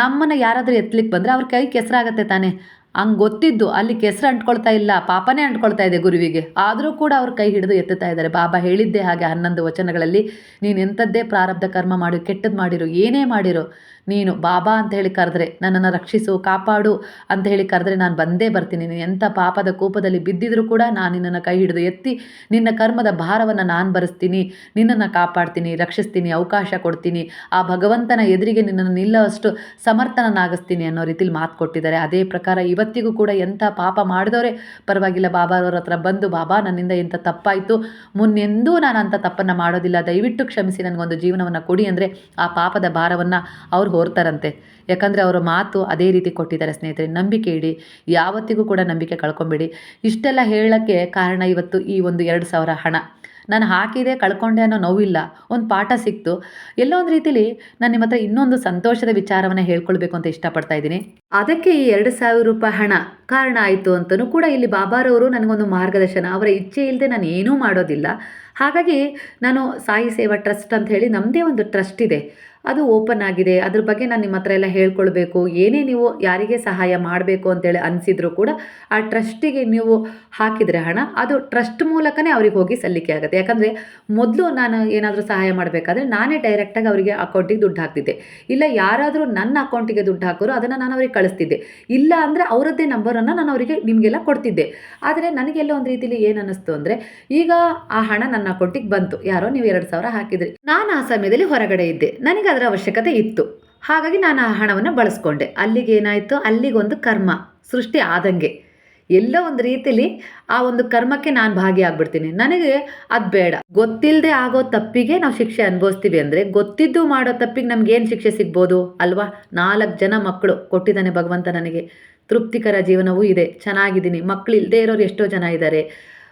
ನಮ್ಮನ್ನು ಯಾರಾದರೂ ಎತ್ತಲಿಕ್ಕೆ ಬಂದರೆ ಅವ್ರ ಕೈ ಕೆಸರಾಗತ್ತೆ ತಾನೇ. ಹಂಗೆ ಗೊತ್ತಿದ್ದು ಅಲ್ಲಿ ಕೆಸರು ಅಂಟ್ಕೊಳ್ತಾ ಇಲ್ಲ, ಪಾಪನೇ ಅಂಟ್ಕೊಳ್ತಾ ಇದೆ ಗುರುವಿಗೆ. ಆದರೂ ಕೂಡ ಅವ್ರ ಕೈ ಹಿಡಿದು ಎತ್ತುತ್ತಾ ಇದ್ದಾರೆ. ಬಾಬಾ ಹೇಳಿದ್ದೆ ಹಾಗೆ ಹನ್ನೊಂದು ವಚನಗಳಲ್ಲಿ, ನೀನು ಎಂಥದ್ದೇ ಪ್ರಾರಬ್ಧ ಕರ್ಮ ಮಾಡು ಕೆಟ್ಟದ್ದು ಮಾಡಿರು, ಏನೇ ಮಾಡಿರು ನೀನು ಬಾಬಾ ಅಂತ ಹೇಳಿ ಕರೆದ್ರೆ ನನ್ನನ್ನು ರಕ್ಷಿಸು, ಕಾಪಾಡು ಅಂತ ಹೇಳಿ ಕರೆದ್ರೆ ನಾನು ಬಂದೇ ಬರ್ತೀನಿ. ನೀನು ಎಂಥ ಪಾಪದ ಕೋಪದಲ್ಲಿ ಬಿದ್ದಿದ್ರು ಕೂಡ ನಾನು ನಿನ್ನನ್ನು ಕೈ ಹಿಡಿದು ಎತ್ತಿ ನಿನ್ನ ಕರ್ಮದ ಭಾರವನ್ನು ನಾನು ಬರೆಸ್ತೀನಿ. ನಿನ್ನನ್ನು ಕಾಪಾಡ್ತೀನಿ, ರಕ್ಷಿಸ್ತೀನಿ, ಅವಕಾಶ ಕೊಡ್ತೀನಿ. ಆ ಭಗವಂತನ ಎದುರಿಗೆ ನಿನ್ನನ್ನು ನಿಲ್ಲುವಷ್ಟು ಸಮರ್ಥನನಾಗಿಸ್ತೀನಿ ಅನ್ನೋ ರೀತಿಲಿ ಮಾತು ಕೊಟ್ಟಿದ್ದಾರೆ. ಅದೇ ಪ್ರಕಾರ ಇವತ್ತಿಗೂ ಕೂಡ ಎಂಥ ಪಾಪ ಮಾಡಿದವರೇ, ಪರವಾಗಿಲ್ಲ ಬಾಬಾರವ್ರ ಹತ್ರ ಬಂದು, ಬಾಬಾ, ನನ್ನಿಂದ ಎಂಥ ತಪ್ಪಾಯಿತು? ಮುನ್ನೆಂದೂ ನಾನು ಅಂಥ ತಪ್ಪನ್ನು ಮಾಡೋದಿಲ್ಲ. ದಯವಿಟ್ಟು ಕ್ಷಮಿಸಿ ನನಗೊಂದು ಜೀವನವನ್ನು ಕೊಡಿ ಅಂದರೆ ಆ ಪಾಪದ ಭಾರವನ್ನು ಅವ್ರು ಹೊರ್ತಾರಂತೆ. ಯಾಕಂದರೆ ಅವರ ಮಾತು ಅದೇ ರೀತಿ ಕೊಟ್ಟಿದ್ದಾರೆ ಸ್ನೇಹಿತರೆ, ನಂಬಿಕೆ ಇಡಿ, ಯಾವತ್ತಿಗೂ ಕೂಡ ನಂಬಿಕೆ ಕಳ್ಕೊಂಬೇಡಿ. ಇಷ್ಟೆಲ್ಲ ಹೇಳೋಕ್ಕೆ ಕಾರಣ ಇವತ್ತು ಈ ಒಂದು ಎರಡು ಸಾವಿರ ಹಣ. ನಾನು ಹಾಕಿದೆ, ಕಳ್ಕೊಂಡೆ ಅನ್ನೋ ನೋವಿಲ್ಲ. ಒಂದು ಪಾಠ ಸಿಕ್ತು. ಎಲ್ಲೋ ಒಂದು ರೀತಿಲಿ ನಾನು ನಿಮ್ಮ ಹತ್ರ ಇನ್ನೊಂದು ಸಂತೋಷದ ವಿಚಾರವನ್ನು ಹೇಳ್ಕೊಳ್ಬೇಕು ಅಂತ ಇಷ್ಟಪಡ್ತಾ ಇದ್ದೀನಿ. ಅದಕ್ಕೆ ಈ ಎರಡು ಸಾವಿರ ರೂಪಾಯಿ ಹಣ ಕಾರಣ ಆಯಿತು ಅಂತಲೂ ಕೂಡ ಇಲ್ಲಿ ಬಾಬಾರವರು ನನಗೊಂದು ಮಾರ್ಗದರ್ಶನ. ಅವರ ಇಚ್ಛೆ ಇಲ್ಲದೆ ನಾನು ಏನೂ ಮಾಡೋದಿಲ್ಲ. ಹಾಗಾಗಿ ನಾನು ಸಾಯಿ ಸೇವಾ ಟ್ರಸ್ಟ್ ಅಂತ ಹೇಳಿ ನಮ್ಮದೇ ಒಂದು ಟ್ರಸ್ಟ್ ಇದೆ. ಅದು ಓಪನ್ ಆಗಿದೆ. ಅದ್ರ ಬಗ್ಗೆ ನಾನು ನಿಮ್ಮ ಹತ್ರ ಎಲ್ಲ ಹೇಳ್ಕೊಳ್ಬೇಕು. ಏನೇ ನೀವು ಯಾರಿಗೆ ಸಹಾಯ ಮಾಡಬೇಕು ಅಂತೇಳಿ ಅನಿಸಿದ್ರು ಕೂಡ ಆ ಟ್ರಸ್ಟಿಗೆ ನೀವು ಹಾಕಿದರೆ ಹಣ, ಅದು ಟ್ರಸ್ಟ್ ಮೂಲಕನೇ ಅವ್ರಿಗೆ ಹೋಗಿ ಸಲ್ಲಿಕೆ ಆಗುತ್ತೆ. ಯಾಕಂದರೆ ಮೊದಲು ನಾನು ಏನಾದರೂ ಸಹಾಯ ಮಾಡಬೇಕಾದ್ರೆ ನಾನೇ ಡೈರೆಕ್ಟಾಗಿ ಅವರಿಗೆ ಅಕೌಂಟಿಗೆ ದುಡ್ಡು ಹಾಕ್ತಿದ್ದೆ. ಇಲ್ಲ ಯಾರಾದರೂ ನನ್ನ ಅಕೌಂಟಿಗೆ ದುಡ್ಡು ಹಾಕೋರು, ಅದನ್ನು ನಾನು ಅವ್ರಿಗೆ ಕಳಿಸ್ತಿದ್ದೆ. ಇಲ್ಲ ಅಂದರೆ ಅವರದ್ದೇ ನಂಬರನ್ನು ನಾನು ಅವರಿಗೆ ನಿಮಗೆಲ್ಲ ಕೊಡ್ತಿದ್ದೆ. ಆದರೆ ನನಗೆಲ್ಲ ಒಂದು ರೀತಿಯಲ್ಲಿ ಏನು ಅನ್ನಿಸ್ತು ಅಂದರೆ ಈಗ ಆ ಹಣ ನನ್ನ ಅಕೌಂಟಿಗೆ ಬಂತು. ಯಾರೋ ನೀವು ಎರಡು ಸಾವಿರ ಹಾಕಿದ್ರಿ. ನಾನು ಆ ಸಮಯದಲ್ಲಿ ಹೊರಗಡೆ ಇದ್ದೆ. ನನಗೆ ಅದರ ಅವಶ್ಯಕತೆ ಇತ್ತು. ಹಾಗಾಗಿ ನಾನು ಆ ಹಣವನ್ನು ಬಳಸ್ಕೊಂಡೆ. ಅಲ್ಲಿಗೆ ಏನಾಯಿತು? ಅಲ್ಲಿಗೊಂದು ಕರ್ಮ, ಸೃಷ್ಟಿ ಆದಂಗೆ. ಎಲ್ಲೋ ಒಂದು ರೀತಿಯಲ್ಲಿ ಆ ಒಂದು ಕರ್ಮಕ್ಕೆ ನಾನು ಭಾಗಿಯಾಗ್ಬಿಡ್ತೀನಿ ನನಗೆ ಅದು ಬೇಡ. ಗೊತ್ತಿಲ್ಲದೆ ಆಗೋ ತಪ್ಪಿಗೆ ನಾವು ಶಿಕ್ಷೆ ಅನುಭವಿಸ್ತೀವಿ ಅಂದರೆ ಗೊತ್ತಿದ್ದು ಮಾಡೋ ತಪ್ಪಿಗೆ ನಮ್ಗೇನು ಶಿಕ್ಷೆ ಸಿಗ್ಬೋದು? ಅಲ್ವಾ? ನಾಲ್ಕು ಜನ ಮಕ್ಕಳು ಕೊಟ್ಟಿದ್ದಾನೆ ಭಗವಂತ ನನಗೆ. ತೃಪ್ತಿಕರ ಜೀವನವೂ ಇದೆ. ಚೆನ್ನಾಗಿದ್ದೀನಿ. ಮಕ್ಕಳು ಇಲ್ಲದೆ ಇರೋರು ಎಷ್ಟೋ ಜನ ಇದ್ದಾರೆ.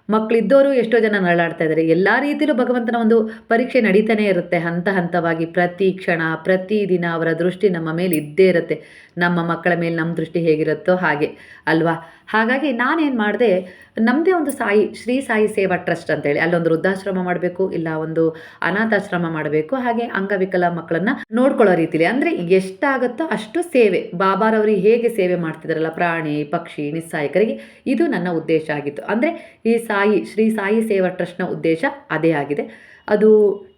ಮಕ್ಕಳಿದ್ದವರು ಎಷ್ಟೋ ಜನ ನರಳಾಡ್ತಾ ಇದ್ದಾರೆ ಎಲ್ಲ ರೀತಿಯಲ್ಲೂ ಭಗವಂತನ ಒಂದು ಪರೀಕ್ಷೆ ನಡೀತಾನೆ ಇರುತ್ತೆ. ಹಂತ ಹಂತವಾಗಿ ಪ್ರತಿ ಕ್ಷಣ, ಪ್ರತಿ ದಿನ ಅವರ ದೃಷ್ಟಿ ನಮ್ಮ ಮೇಲೆ ಇದ್ದೇ ಇರುತ್ತೆ. ನಮ್ಮ ಮಕ್ಕಳ ಮೇಲೆ ನಮ್ಮ ದೃಷ್ಟಿ ಹೇಗಿರುತ್ತೋ ಹಾಗೆ, ಅಲ್ವಾ? ಹಾಗಾಗಿ ನಾನೇನು ಮಾಡಿದೆ ನಮ್ಮದೇ ಒಂದು ಸಾಯಿ, ಶ್ರೀ ಸಾಯಿ ಸೇವಾ ಟ್ರಸ್ಟ್ ಅಂತೇಳಿ, ಅಲ್ಲೊಂದು ವೃದ್ಧಾಶ್ರಮ ಮಾಡಬೇಕು, ಇಲ್ಲ ಒಂದು ಅನಾಥಾಶ್ರಮ ಮಾಡಬೇಕು, ಹಾಗೆ ಅಂಗವಿಕಲ ಮಕ್ಕಳನ್ನ ನೋಡ್ಕೊಳ್ಳೋ ರೀತಿಲಿ. ಅಂದರೆ ಎಷ್ಟಾಗುತ್ತೋ ಅಷ್ಟು ಸೇವೆ. ಬಾಬಾರವರು ಹೇಗೆ ಸೇವೆ ಮಾಡ್ತಿದ್ದಾರಲ್ಲ ಪ್ರಾಣಿ, ಪಕ್ಷಿ, ನಿಸ್ಸಾಯಕರಿಗೆ, ಇದು ನನ್ನ ಉದ್ದೇಶ ಆಗಿತ್ತು. ಅಂದರೆ ಈ ಸಾಯಿ, ಶ್ರೀ ಸಾಯಿ ಸೇವಾ ಟ್ರಸ್ಟ್ನ ಉದ್ದೇಶ ಅದೇ ಆಗಿದೆ. ಅದು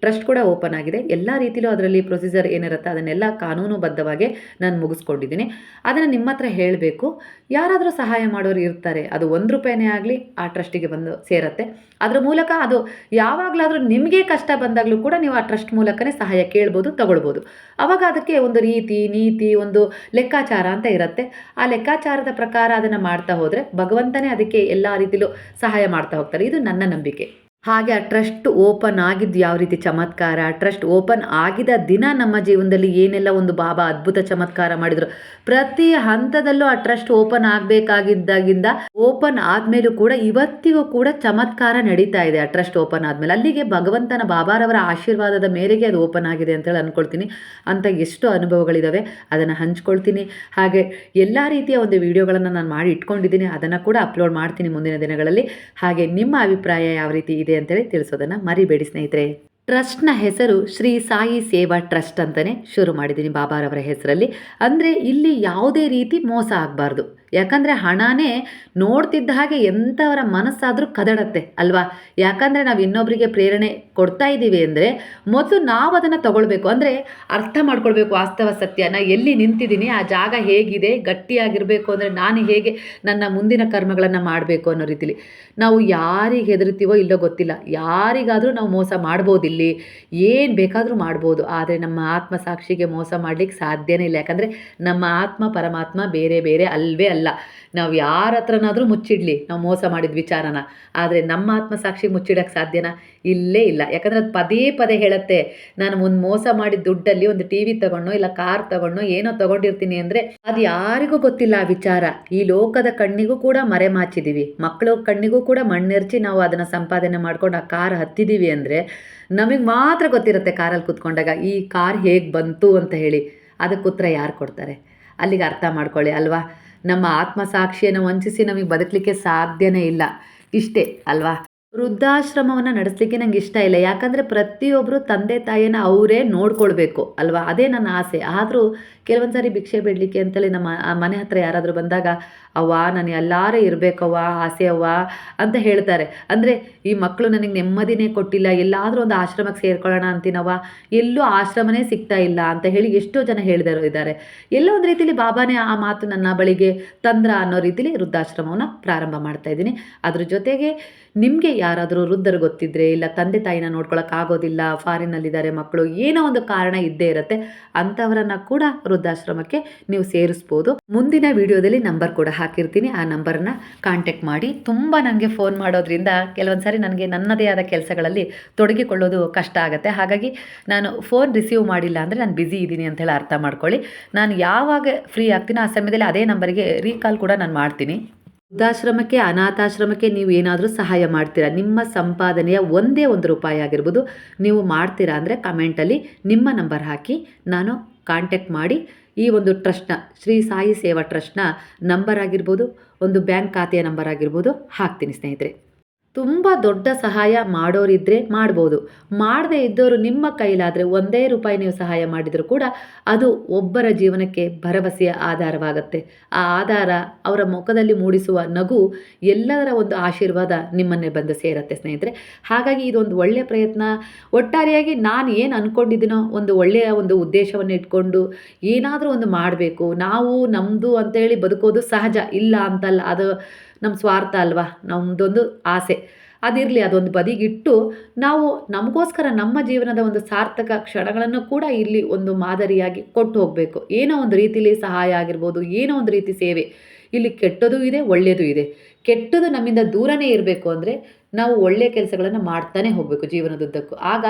ಟ್ರಸ್ಟ್ ಕೂಡ ಓಪನ್ ಆಗಿದೆ. ಎಲ್ಲ ರೀತಿಲೂ ಅದರಲ್ಲಿ ಪ್ರೊಸೀಜರ್ ಏನಿರುತ್ತೆ ಅದನ್ನೆಲ್ಲ ಕಾನೂನುಬದ್ಧವಾಗಿ ನಾನು ಮುಗಿಸ್ಕೊಂಡಿದ್ದೀನಿ. ಅದನ್ನು ನಿಮ್ಮ ಹತ್ರ ಹೇಳಬೇಕು. ಯಾರಾದರೂ ಸಹಾಯ ಮಾಡೋರು ಇರ್ತಾರೆ. ಅದು ಒಂದು ರೂಪಾಯಿನೇ ಆಗಲಿ ಆ ಟ್ರಸ್ಟಿಗೆ ಬಂದು ಸೇರತ್ತೆ. ಅದ್ರ ಮೂಲಕ ಅದು ಯಾವಾಗಲಾದರೂ ನಿಮಗೆ ಕಷ್ಟ ಬಂದಾಗಲೂ ಕೂಡ ನೀವು ಆ ಟ್ರಸ್ಟ್ ಮೂಲಕನೇ ಸಹಾಯ ಕೇಳ್ಬೋದು, ತಗೊಳ್ಬೋದು. ಅವಾಗ ಅದಕ್ಕೆ ಒಂದು ರೀತಿ, ನೀತಿ, ಒಂದು ಲೆಕ್ಕಾಚಾರ ಅಂತ ಇರುತ್ತೆ. ಆ ಲೆಕ್ಕಾಚಾರದ ಪ್ರಕಾರ ಅದನ್ನು ಮಾಡ್ತಾ ಹೋದರೆ ಭಗವಂತನೇ ಅದಕ್ಕೆ ಎಲ್ಲ ರೀತಿಲೂ ಸಹಾಯ ಮಾಡ್ತಾ ಹೋಗ್ತಾರೆ. ಇದು ನನ್ನ ನಂಬಿಕೆ. ಹಾಗೆ ಆ ಟ್ರಸ್ಟ್ ಓಪನ್ ಆಗಿದ್ದು ಯಾವ ರೀತಿ ಚಮತ್ಕಾರ? ಟ್ರಸ್ಟ್ ಓಪನ್ ಆಗಿದ ದಿನ ನಮ್ಮ ಜೀವನದಲ್ಲಿ ಏನೆಲ್ಲ ಒಂದು ಬಾಬಾ ಅದ್ಭುತ ಚಮತ್ಕಾರ ಮಾಡಿದ್ರು? ಪ್ರತಿ ಹಂತದಲ್ಲೂ ಆ ಟ್ರಸ್ಟ್ ಓಪನ್ ಆಗಬೇಕಾಗಿದ್ದಾಗಿಂದ ಓಪನ್ ಆದಮೇಲೂ ಕೂಡ ಇವತ್ತಿಗೂ ಕೂಡ ಚಮತ್ಕಾರ ನಡೀತಾ ಇದೆ ಆ ಟ್ರಸ್ಟ್ ಓಪನ್ ಆದಮೇಲೆ. ಅಲ್ಲಿಗೆ ಭಗವಂತನ ಬಾಬಾರವರ ಆಶೀರ್ವಾದದ ಮೇರೆಗೆ ಅದು ಓಪನ್ ಆಗಿದೆ ಅಂತೇಳಿ ಅಂದ್ಕೊಳ್ತೀನಿ ಅಂತ ಎಷ್ಟು ಅನುಭವಗಳಿದ್ದಾವೆ ಅದನ್ನು ಹಂಚ್ಕೊಳ್ತೀನಿ. ಹಾಗೆ ಎಲ್ಲ ರೀತಿಯ ಒಂದು ವಿಡಿಯೋಗಳನ್ನು ನಾನು ಮಾಡಿ ಇಟ್ಕೊಂಡಿದ್ದೀನಿ. ಅದನ್ನು ಕೂಡ ಅಪ್ಲೋಡ್ ಮಾಡ್ತೀನಿ ಮುಂದಿನ ದಿನಗಳಲ್ಲಿ. ಹಾಗೆ ನಿಮ್ಮ ಅಭಿಪ್ರಾಯ ಯಾವ ರೀತಿ ಇದೆ? ಅಂತೇಳಿ ತಿಳಿಸೋದನ್ನು ಮರಿಬೇಡಿ ಸ್ನೇಹಿತರೆ. ಟ್ರಸ್ಟ್ನ ಹೆಸರು ಶ್ರೀ ಸಾಯಿ ಸೇವಾ ಟ್ರಸ್ಟ್ ಅಂತಲೇ ಶುರು ಮಾಡಿದ್ದೀನಿ ಬಾಬಾರವರ ಹೆಸರಲ್ಲಿ. ಅಂದರೆ ಇಲ್ಲಿ ಯಾವುದೇ ರೀತಿ ಮೋಸ ಆಗಬಾರ್ದು. ಯಾಕಂದರೆ ಹಣನೇ ನೋಡ್ತಿದ್ದ ಹಾಗೆ ಎಂಥವರ ಮನಸ್ಸಾದರೂ ಕದಡತ್ತೆ, ಅಲ್ವಾ? ಯಾಕಂದರೆ ನಾವು ಇನ್ನೊಬ್ಬರಿಗೆ ಪ್ರೇರಣೆ ಕೊಡ್ತಾ ಇದ್ದೀವಿ ಅಂದರೆ ಮೊದಲು ನಾವು ಅದನ್ನು ತಗೊಳ್ಬೇಕು. ಅಂದರೆ ಅರ್ಥ ಮಾಡ್ಕೊಳ್ಬೇಕು ವಾಸ್ತವ ಸತ್ಯ. ನಾ ಎಲ್ಲಿ ನಿಂತಿದ್ದೀನಿ, ಆ ಜಾಗ ಹೇಗಿದೆ, ಗಟ್ಟಿಯಾಗಿರಬೇಕು ಅಂದರೆ ನಾನು ಹೇಗೆ ನನ್ನ ಮುಂದಿನ ಕರ್ಮಗಳನ್ನು ಮಾಡಬೇಕು ಅನ್ನೋ ರೀತಿಲಿ. ನಾವು ಯಾರಿಗೆ ಹೆದರ್ತೀವೋ ಇಲ್ಲೋ ಗೊತ್ತಿಲ್ಲ. ಯಾರಿಗಾದರೂ ನಾವು ಮೋಸ ಮಾಡ್ಬೋದಿಲ್ಲಿ. ಏನು ಬೇಕಾದರೂ ಮಾಡ್ಬೋದು. ಆದರೆ ನಮ್ಮ ಆತ್ಮ ಸಾಕ್ಷಿಗೆ ಮೋಸ ಮಾಡಲಿಕ್ಕೆ ಸಾಧ್ಯನೇ ಇಲ್ಲ. ಯಾಕಂದರೆ ನಮ್ಮ ಆತ್ಮ ಪರಮಾತ್ಮ ಬೇರೆ ಬೇರೆ ಅಲ್ವೇ ಅಲ್ಲ. ನಾವು ಯಾರ ಹತ್ರನಾದರೂ ಮುಚ್ಚಿಡಲಿ. ನಾವು ಮೋಸ ಮಾಡಿದ ವಿಚಾರನ. ಆದರೆ ನಮ್ಮ ಆತ್ಮಸಾಕ್ಷಿ ಮುಚ್ಚಿಡೋಕ್ಕೆ ಸಾಧ್ಯನ? ಇಲ್ಲೇ ಇಲ್ಲ. ಯಾಕಂದರೆ ಅದು ಪದೇ ಪದೇ ಹೇಳುತ್ತೆ. ನಾನು ಒಂದು ಮೋಸ ಮಾಡಿದ ದುಡ್ಡಲ್ಲಿ ಒಂದು ಟಿ ವಿ ತಗೊಂಡು ಇಲ್ಲ ಕಾರ್ ತಗೊಂಡು ಏನೋ ತಗೊಂಡಿರ್ತೀನಿ ಅಂದರೆ ಅದು ಯಾರಿಗೂ ಗೊತ್ತಿಲ್ಲ ಆ ವಿಚಾರ. ಈ ಲೋಕದ ಕಣ್ಣಿಗೂ ಕೂಡ ಮರೆಮಾಚಿದ್ದೀವಿ ಮಕ್ಕಳ ಕಣ್ಣಿಗೂ ಕೂಡ ಮಣ್ಣೆರ್ಚಿ ನಾವು ಅದನ್ನು ಸಂಪಾದನೆ ಮಾಡ್ಕೊಂಡು ಆ ಕಾರ್ ಹತ್ತಿದ್ದೀವಿ ಅಂದರೆ ನಮಗೆ ಮಾತ್ರ ಗೊತ್ತಿರುತ್ತೆ ಕಾರಲ್ಲಿ ಕೂತ್ಕೊಂಡಾಗ, ಈ ಕಾರ್ ಹೇಗೆ ಬಂತು? ಅಂತ ಹೇಳಿ. ಅದಕ್ಕೆ ಉತ್ತರ ಯಾರು ಕೊಡ್ತಾರೆ? ಅಲ್ಲಿಗೆ ಅರ್ಥ ಮಾಡ್ಕೊಳ್ಳಿ, ಅಲ್ವಾ? ನಮ್ಮ ಆತ್ಮಸಾಕ್ಷಿಯನ್ನು ವಂಚಿಸಿ ನಮಗೆ ಬದುಕಲಿಕ್ಕೆ ಸಾಧ್ಯನೇ ಇಲ್ಲ. ಇಷ್ಟೇ ಅಲ್ವಾ? ವೃದ್ಧಾಶ್ರಮವನ್ನು ನಡೆಸಲಿಕ್ಕೆ ನಂಗೆ ಇಷ್ಟ ಇಲ್ಲ. ಯಾಕಂದರೆ ಪ್ರತಿಯೊಬ್ಬರು ತಂದೆ ತಾಯಿನ ಅವರೇ ನೋಡ್ಕೊಳ್ಬೇಕು, ಅಲ್ವಾ? ಅದೇ ನನ್ನ ಆಸೆ. ಆದರೂ ಕೆಲವೊಂದು ಸಾರಿ ಭಿಕ್ಷೆ ಬಿಡಲಿಕ್ಕೆ ಅಂತೇಳಿ ನಮ್ಮ ಮನೆ ಹತ್ರ ಯಾರಾದರೂ ಬಂದಾಗ, ಅವ್ವ, ನಾನು ಎಲ್ಲಾರೇ ಇರಬೇಕವ್ವ ಆಸೆ ಅವ್ವ ಅಂತ ಹೇಳ್ತಾರೆ. ಅಂದರೆ ಈ ಮಕ್ಕಳು ನನಗೆ ನೆಮ್ಮದಿನೇ ಕೊಟ್ಟಿಲ್ಲ. ಎಲ್ಲಾದರೂ ಒಂದು ಆಶ್ರಮಕ್ಕೆ ಸೇರ್ಕೊಳ್ಳೋಣ ಅಂತೀನವ್ವ. ಎಲ್ಲೂ ಆಶ್ರಮನೇ ಸಿಗ್ತಾ ಇಲ್ಲ ಅಂತ ಹೇಳಿ ಎಷ್ಟೋ ಜನ ಹೇಳಿದರು ಇದ್ದಾರೆ. ಎಲ್ಲೋ ಒಂದು ರೀತಿಯಲ್ಲಿ ಬಾಬಾನೇ ಆ ಮಾತು ನನ್ನ ಬಳಿಗೆ ತಂದ್ರ ಅನ್ನೋ ರೀತಿಲಿ ವೃದ್ಧಾಶ್ರಮವನ್ನು ಪ್ರಾರಂಭ ಮಾಡ್ತಾ ಇದ್ದೀನಿ. ಅದ್ರ ಜೊತೆಗೆ ನಿಮಗೆ ಯಾರಾದರೂ ವೃದ್ಧರು ಗೊತ್ತಿದ್ರೆ ಇಲ್ಲ ತಂದೆ ತಾಯಿನ ನೋಡ್ಕೊಳಕ್ಕಾಗೋದಿಲ್ಲ ಫಾರಿನಲ್ಲಿದ್ದಾರೆ ಮಕ್ಕಳು, ಏನೋ ಒಂದು ಕಾರಣ ಇದ್ದೇ ಇರುತ್ತೆ, ಅಂಥವರನ್ನ ಕೂಡ ವೃದ್ಧಾಶ್ರಮಕ್ಕೆ ನೀವು ಸೇರಿಸ್ಬೋದು. ಮುಂದಿನ ವಿಡಿಯೋದಲ್ಲಿ ನಂಬರ್ ಕೂಡ ಹಾಕಿರ್ತೀನಿ, ಆ ನಂಬರ್ನ ಕಾಂಟ್ಯಾಕ್ಟ್ ಮಾಡಿ. ತುಂಬ ನನಗೆ ಫೋನ್ ಮಾಡೋದ್ರಿಂದ ಕೆಲವೊಂದು ಸಾರಿ ನನಗೆ ನನ್ನದೇ ಆದ ಕೆಲಸಗಳಲ್ಲಿ ತೊಡಗಿಕೊಳ್ಳೋದು ಕಷ್ಟ ಆಗುತ್ತೆ. ಹಾಗಾಗಿ ನಾನು ಫೋನ್ ರಿಸೀವ್ ಮಾಡಿಲ್ಲ ಅಂದರೆ ನಾನು ಬ್ಯುಸಿ ಇದ್ದೀನಿ ಅಂತೇಳಿ ಅರ್ಥ ಮಾಡ್ಕೊಳ್ಳಿ. ನಾನು ಯಾವಾಗ ಫ್ರೀ ಆಗ್ತೀನೋ ಆ ಸಮಯದಲ್ಲಿ ಅದೇ ನಂಬರಿಗೆ ರೀಕಾಲ್ ಕೂಡ ನಾನು ಮಾಡ್ತೀನಿ. ವೃದ್ಧಾಶ್ರಮಕ್ಕೆ, ಅನಾಥಾಶ್ರಮಕ್ಕೆ ನೀವು ಏನಾದರೂ ಸಹಾಯ ಮಾಡ್ತೀರಾ? ನಿಮ್ಮ ಸಂಪಾದನೆಯ ಒಂದೇ ಒಂದು ರೂಪಾಯಿ ಆಗಿರ್ಬೋದು. ನೀವು ಮಾಡ್ತೀರಾ ಅಂದರೆ ಕಮೆಂಟಲ್ಲಿ ನಿಮ್ಮ ನಂಬರ್ ಹಾಕಿ ನಾನು ಕಾಂಟ್ಯಾಕ್ಟ್ ಮಾಡಿ ಈ ಒಂದು ಟ್ರಸ್ಟ್ನ ಶ್ರೀ ಸಾಯಿ ಸೇವಾ ಟ್ರಸ್ಟ್ನ ನಂಬರ್ ಆಗಿರ್ಬೋದು, ಒಂದು ಬ್ಯಾಂಕ್ ಖಾತೆಯ ನಂಬರ್ ಆಗಿರ್ಬೋದು ಹಾಕ್ತೀನಿ ಸ್ನೇಹಿತರೆ. ತುಂಬ ದೊಡ್ಡ ಸಹಾಯ ಮಾಡೋರಿದ್ದರೆ ಮಾಡ್ಬೋದು. ಮಾಡದೇ ಇದ್ದವರು ನಿಮ್ಮ ಕೈಲಾದರೆ ಒಂದೇ ರೂಪಾಯಿ ನೀವು ಸಹಾಯ ಮಾಡಿದರೂ ಕೂಡ ಅದು ಒಬ್ಬರ ಜೀವನಕ್ಕೆ ಭರವಸೆಯ ಆಧಾರವಾಗುತ್ತೆ. ಆ ಆಧಾರ ಅವರ ಮುಖದಲ್ಲಿ ಮೂಡಿಸುವ ನಗು ಎಲ್ಲದರ ಒಂದು ಆಶೀರ್ವಾದ ನಿಮ್ಮನ್ನೇ ಬಂದು ಸೇರತ್ತೆ ಸ್ನೇಹಿತರೆ. ಹಾಗಾಗಿ ಇದೊಂದು ಒಳ್ಳೆಯ ಪ್ರಯತ್ನ. ಒಟ್ಟಾರೆಯಾಗಿ ನಾನು ಏನು ಅಂದ್ಕೊಂಡಿದ್ದೀನೋ ಒಂದು ಒಳ್ಳೆಯ ಒಂದು ಉದ್ದೇಶವನ್ನು ಇಟ್ಕೊಂಡು ಏನಾದರೂ ಒಂದು ಮಾಡಬೇಕು. ನಾವು ನಮ್ಮದು ಅಂತೇಳಿ ಬದುಕೋದು ಸಹಜ. ಇಲ್ಲ ಅಂತಲ್ಲ. ಅದು ನಮ್ಮ ಸ್ವಾರ್ಥ ಅಲ್ವಾ? ನಮ್ಮದೊಂದು ಆಸೆ. ಅದಿರಲಿ ಅದೊಂದು ಬದಿಗಿಟ್ಟು ನಾವು ನಮಗೋಸ್ಕರ ನಮ್ಮ ಜೀವನದ ಒಂದು ಸಾರ್ಥಕ ಕ್ಷಣಗಳನ್ನು ಕೂಡ ಇಲ್ಲಿ ಒಂದು ಮಾದರಿಯಾಗಿ ಕೊಟ್ಟು ಹೋಗಬೇಕು. ಏನೋ ಒಂದು ರೀತಿಲಿ ಸಹಾಯ ಆಗಿರ್ಬೋದು, ಏನೋ ಒಂದು ರೀತಿ ಸೇವೆ. ಇಲ್ಲಿ ಕೆಟ್ಟದೂ ಇದೆ ಒಳ್ಳೆಯದು ಇದೆ. ಕೆಟ್ಟದು ನಮ್ಮಿಂದ ದೂರನೇ ಇರಬೇಕು ಅಂದರೆ ನಾವು ಒಳ್ಳೆಯ ಕೆಲಸಗಳನ್ನು ಮಾಡ್ತಾನೆ ಹೋಗಬೇಕು ಜೀವನದುದ್ದಕ್ಕೂ. ಆಗ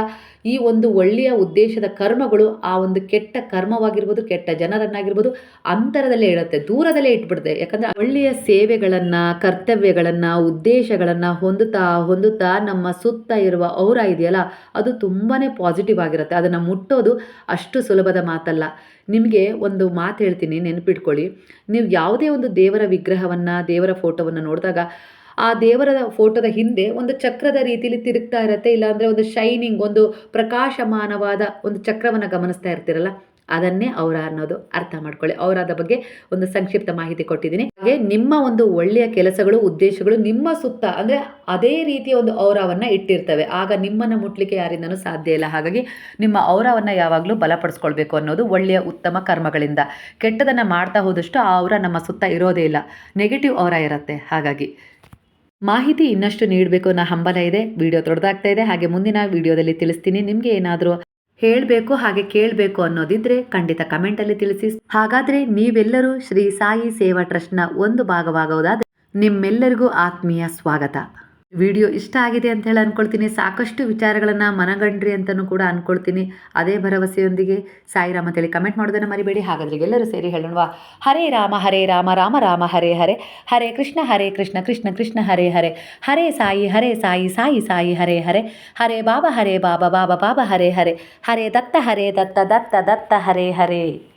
ಈ ಒಂದು ಒಳ್ಳೆಯ ಉದ್ದೇಶದ ಕರ್ಮಗಳು ಆ ಒಂದು ಕೆಟ್ಟ ಕರ್ಮವಾಗಿರ್ಬೋದು, ಕೆಟ್ಟ ಜನರನ್ನಾಗಿರ್ಬೋದು ಅಂತರದಲ್ಲೇ ಇಡುತ್ತೆ ದೂರದಲ್ಲೇ ಇಟ್ಬಿಡುತ್ತೆ. ಯಾಕಂದರೆ ಒಳ್ಳೆಯ ಸೇವೆಗಳನ್ನು, ಕರ್ತವ್ಯಗಳನ್ನು, ಉದ್ದೇಶಗಳನ್ನು ಹೊಂದುತ್ತಾ ಹೊಂದುತ್ತಾ ನಮ್ಮ ಸುತ್ತ ಇರುವ ಔರ ಇದೆಯಲ್ಲ, ಅದು ತುಂಬಾ ಪಾಸಿಟಿವ್ ಆಗಿರುತ್ತೆ. ಅದನ್ನು ಮುಟ್ಟೋದು ಅಷ್ಟು ಸುಲಭದ ಮಾತಲ್ಲ. ನಿಮಗೆ ಒಂದು ಮಾತು ಹೇಳ್ತೀನಿ, ನೆನಪಿಟ್ಕೊಳ್ಳಿ. ನೀವು ಯಾವುದೇ ಒಂದು ದೇವರ ವಿಗ್ರಹವನ್ನು, ದೇವರ ಫೋಟೋವನ್ನು ನೋಡಿದಾಗ ಆ ದೇವರ ಫೋಟೋದ ಹಿಂದೆ ಒಂದು ಚಕ್ರದ ರೀತಿಯಲ್ಲಿ ತಿರುಗ್ತಾ ಇರುತ್ತೆ, ಇಲ್ಲಾಂದರೆ ಒಂದು ಶೈನಿಂಗ್ ಒಂದು ಪ್ರಕಾಶಮಾನವಾದ ಒಂದು ಚಕ್ರವನ್ನು ಗಮನಿಸ್ತಾ ಇರ್ತೀರಲ್ಲ, ಅದನ್ನೇ ಅವರ ಅನ್ನೋದು ಅರ್ಥ ಮಾಡ್ಕೊಳ್ಳಿ. ಅವರಾದ ಬಗ್ಗೆ ಒಂದು ಸಂಕ್ಷಿಪ್ತ ಮಾಹಿತಿ ಕೊಟ್ಟಿದ್ದೀನಿ. ಹಾಗೆ ನಿಮ್ಮ ಒಂದು ಒಳ್ಳೆಯ ಕೆಲಸಗಳು, ಉದ್ದೇಶಗಳು ನಿಮ್ಮ ಸುತ್ತ, ಅಂದರೆ ಅದೇ ರೀತಿಯ ಒಂದು ಔರವನ್ನು ಇಟ್ಟಿರ್ತವೆ. ಆಗ ನಿಮ್ಮನ್ನು ಮುಟ್ಲಿಕ್ಕೆ ಯಾರಿಂದನೂ ಸಾಧ್ಯ ಇಲ್ಲ. ಹಾಗಾಗಿ ನಿಮ್ಮ ಔರವನ್ನು ಯಾವಾಗಲೂ ಬಲಪಡಿಸ್ಕೊಳ್ಬೇಕು ಅನ್ನೋದು ಒಳ್ಳೆಯ ಉತ್ತಮ ಕರ್ಮಗಳಿಂದ. ಕೆಟ್ಟದನ್ನು ಮಾಡ್ತಾ ಹೋದಷ್ಟು ಆ ಔರ ನಮ್ಮ ಸುತ್ತ ಇರೋದೇ ಇಲ್ಲ. ನೆಗೆಟಿವ್ ಔರ ಇರುತ್ತೆ. ಹಾಗಾಗಿ ಮಾಹಿತಿ ಇನ್ನಷ್ಟು ನೀಡಬೇಕು ಅನ್ನೋ ಹಂಬಲ ಇದೆ. ವಿಡಿಯೋ ದೊಡ್ಡದಾಗ್ತಾ ಇದೆ. ಹಾಗೆ ಮುಂದಿನ ವಿಡಿಯೋದಲ್ಲಿ ತಿಳಿಸ್ತೀನಿ. ನಿಮಗೆ ಏನಾದರೂ ಹೇಳಬೇಕು, ಹಾಗೆ ಕೇಳಬೇಕು ಅನ್ನೋದಿದ್ರೆ ಖಂಡಿತ ಕಮೆಂಟಲ್ಲಿ ತಿಳಿಸಿ. ಹಾಗಾದರೆ ನೀವೆಲ್ಲರೂ ಶ್ರೀ ಸಾಯಿ ಸೇವಾ ಟ್ರಸ್ಟ್ನ ಒಂದು ಭಾಗವಾಗೋದಾದರೆ ನಿಮ್ಮೆಲ್ಲರಿಗೂ ಆತ್ಮೀಯ ಸ್ವಾಗತ. ವಿಡಿಯೋ ಇಷ್ಟ ಆಗಿದೆ ಅಂತ ಹೇಳಿ ಅಂದ್ಕೊಳ್ತೀನಿ ಸಾಕಷ್ಟು ವಿಚಾರಗಳನ್ನು ಮನಗಂಡ್ರಿ ಅಂತಲೂ ಕೂಡ ಅಂದ್ಕೊಳ್ತೀನಿ ಅದೇ ಭರವಸೆಯೊಂದಿಗೆ ಸಾಯಿರಾಮ ಅಂತೇಳಿ ಕಮೆಂಟ್ ಮಾಡೋದನ್ನು ಮರಿಬೇಡಿ. ಹಾಗಾದ್ರೆ ಎಲ್ಲರೂ ಸೇರಿ ಹೇಳೋಣವಾ? ಹರೇ ರಾಮ ಹರೇ ರಾಮ ರಾಮ ರಾಮ, ಹರೇ ಹರೇ. ಹರೇ ಕೃಷ್ಣ ಹರೇ ಕೃಷ್ಣ ಕೃಷ್ಣ ಕೃಷ್ಣ, ಹರೇ ಹರೇ. ಹರೇ ಸಾಯಿ ಹರೇ ಸಾಯಿ ಸಾಯಿ ಸಾಯಿ, ಹರೇ ಹರೇ. ಹರೇ ಬಾಬಾ ಹರೇ ಬಾಬಾ ಬಾಬಾ ಬಾಬಾ, ಹರೇ ಹರೇ. ಹರೇ ದತ್ತ ಹರೇ ದತ್ತ ದತ್ತ ದತ್ತ, ಹರೇ ಹರೇ.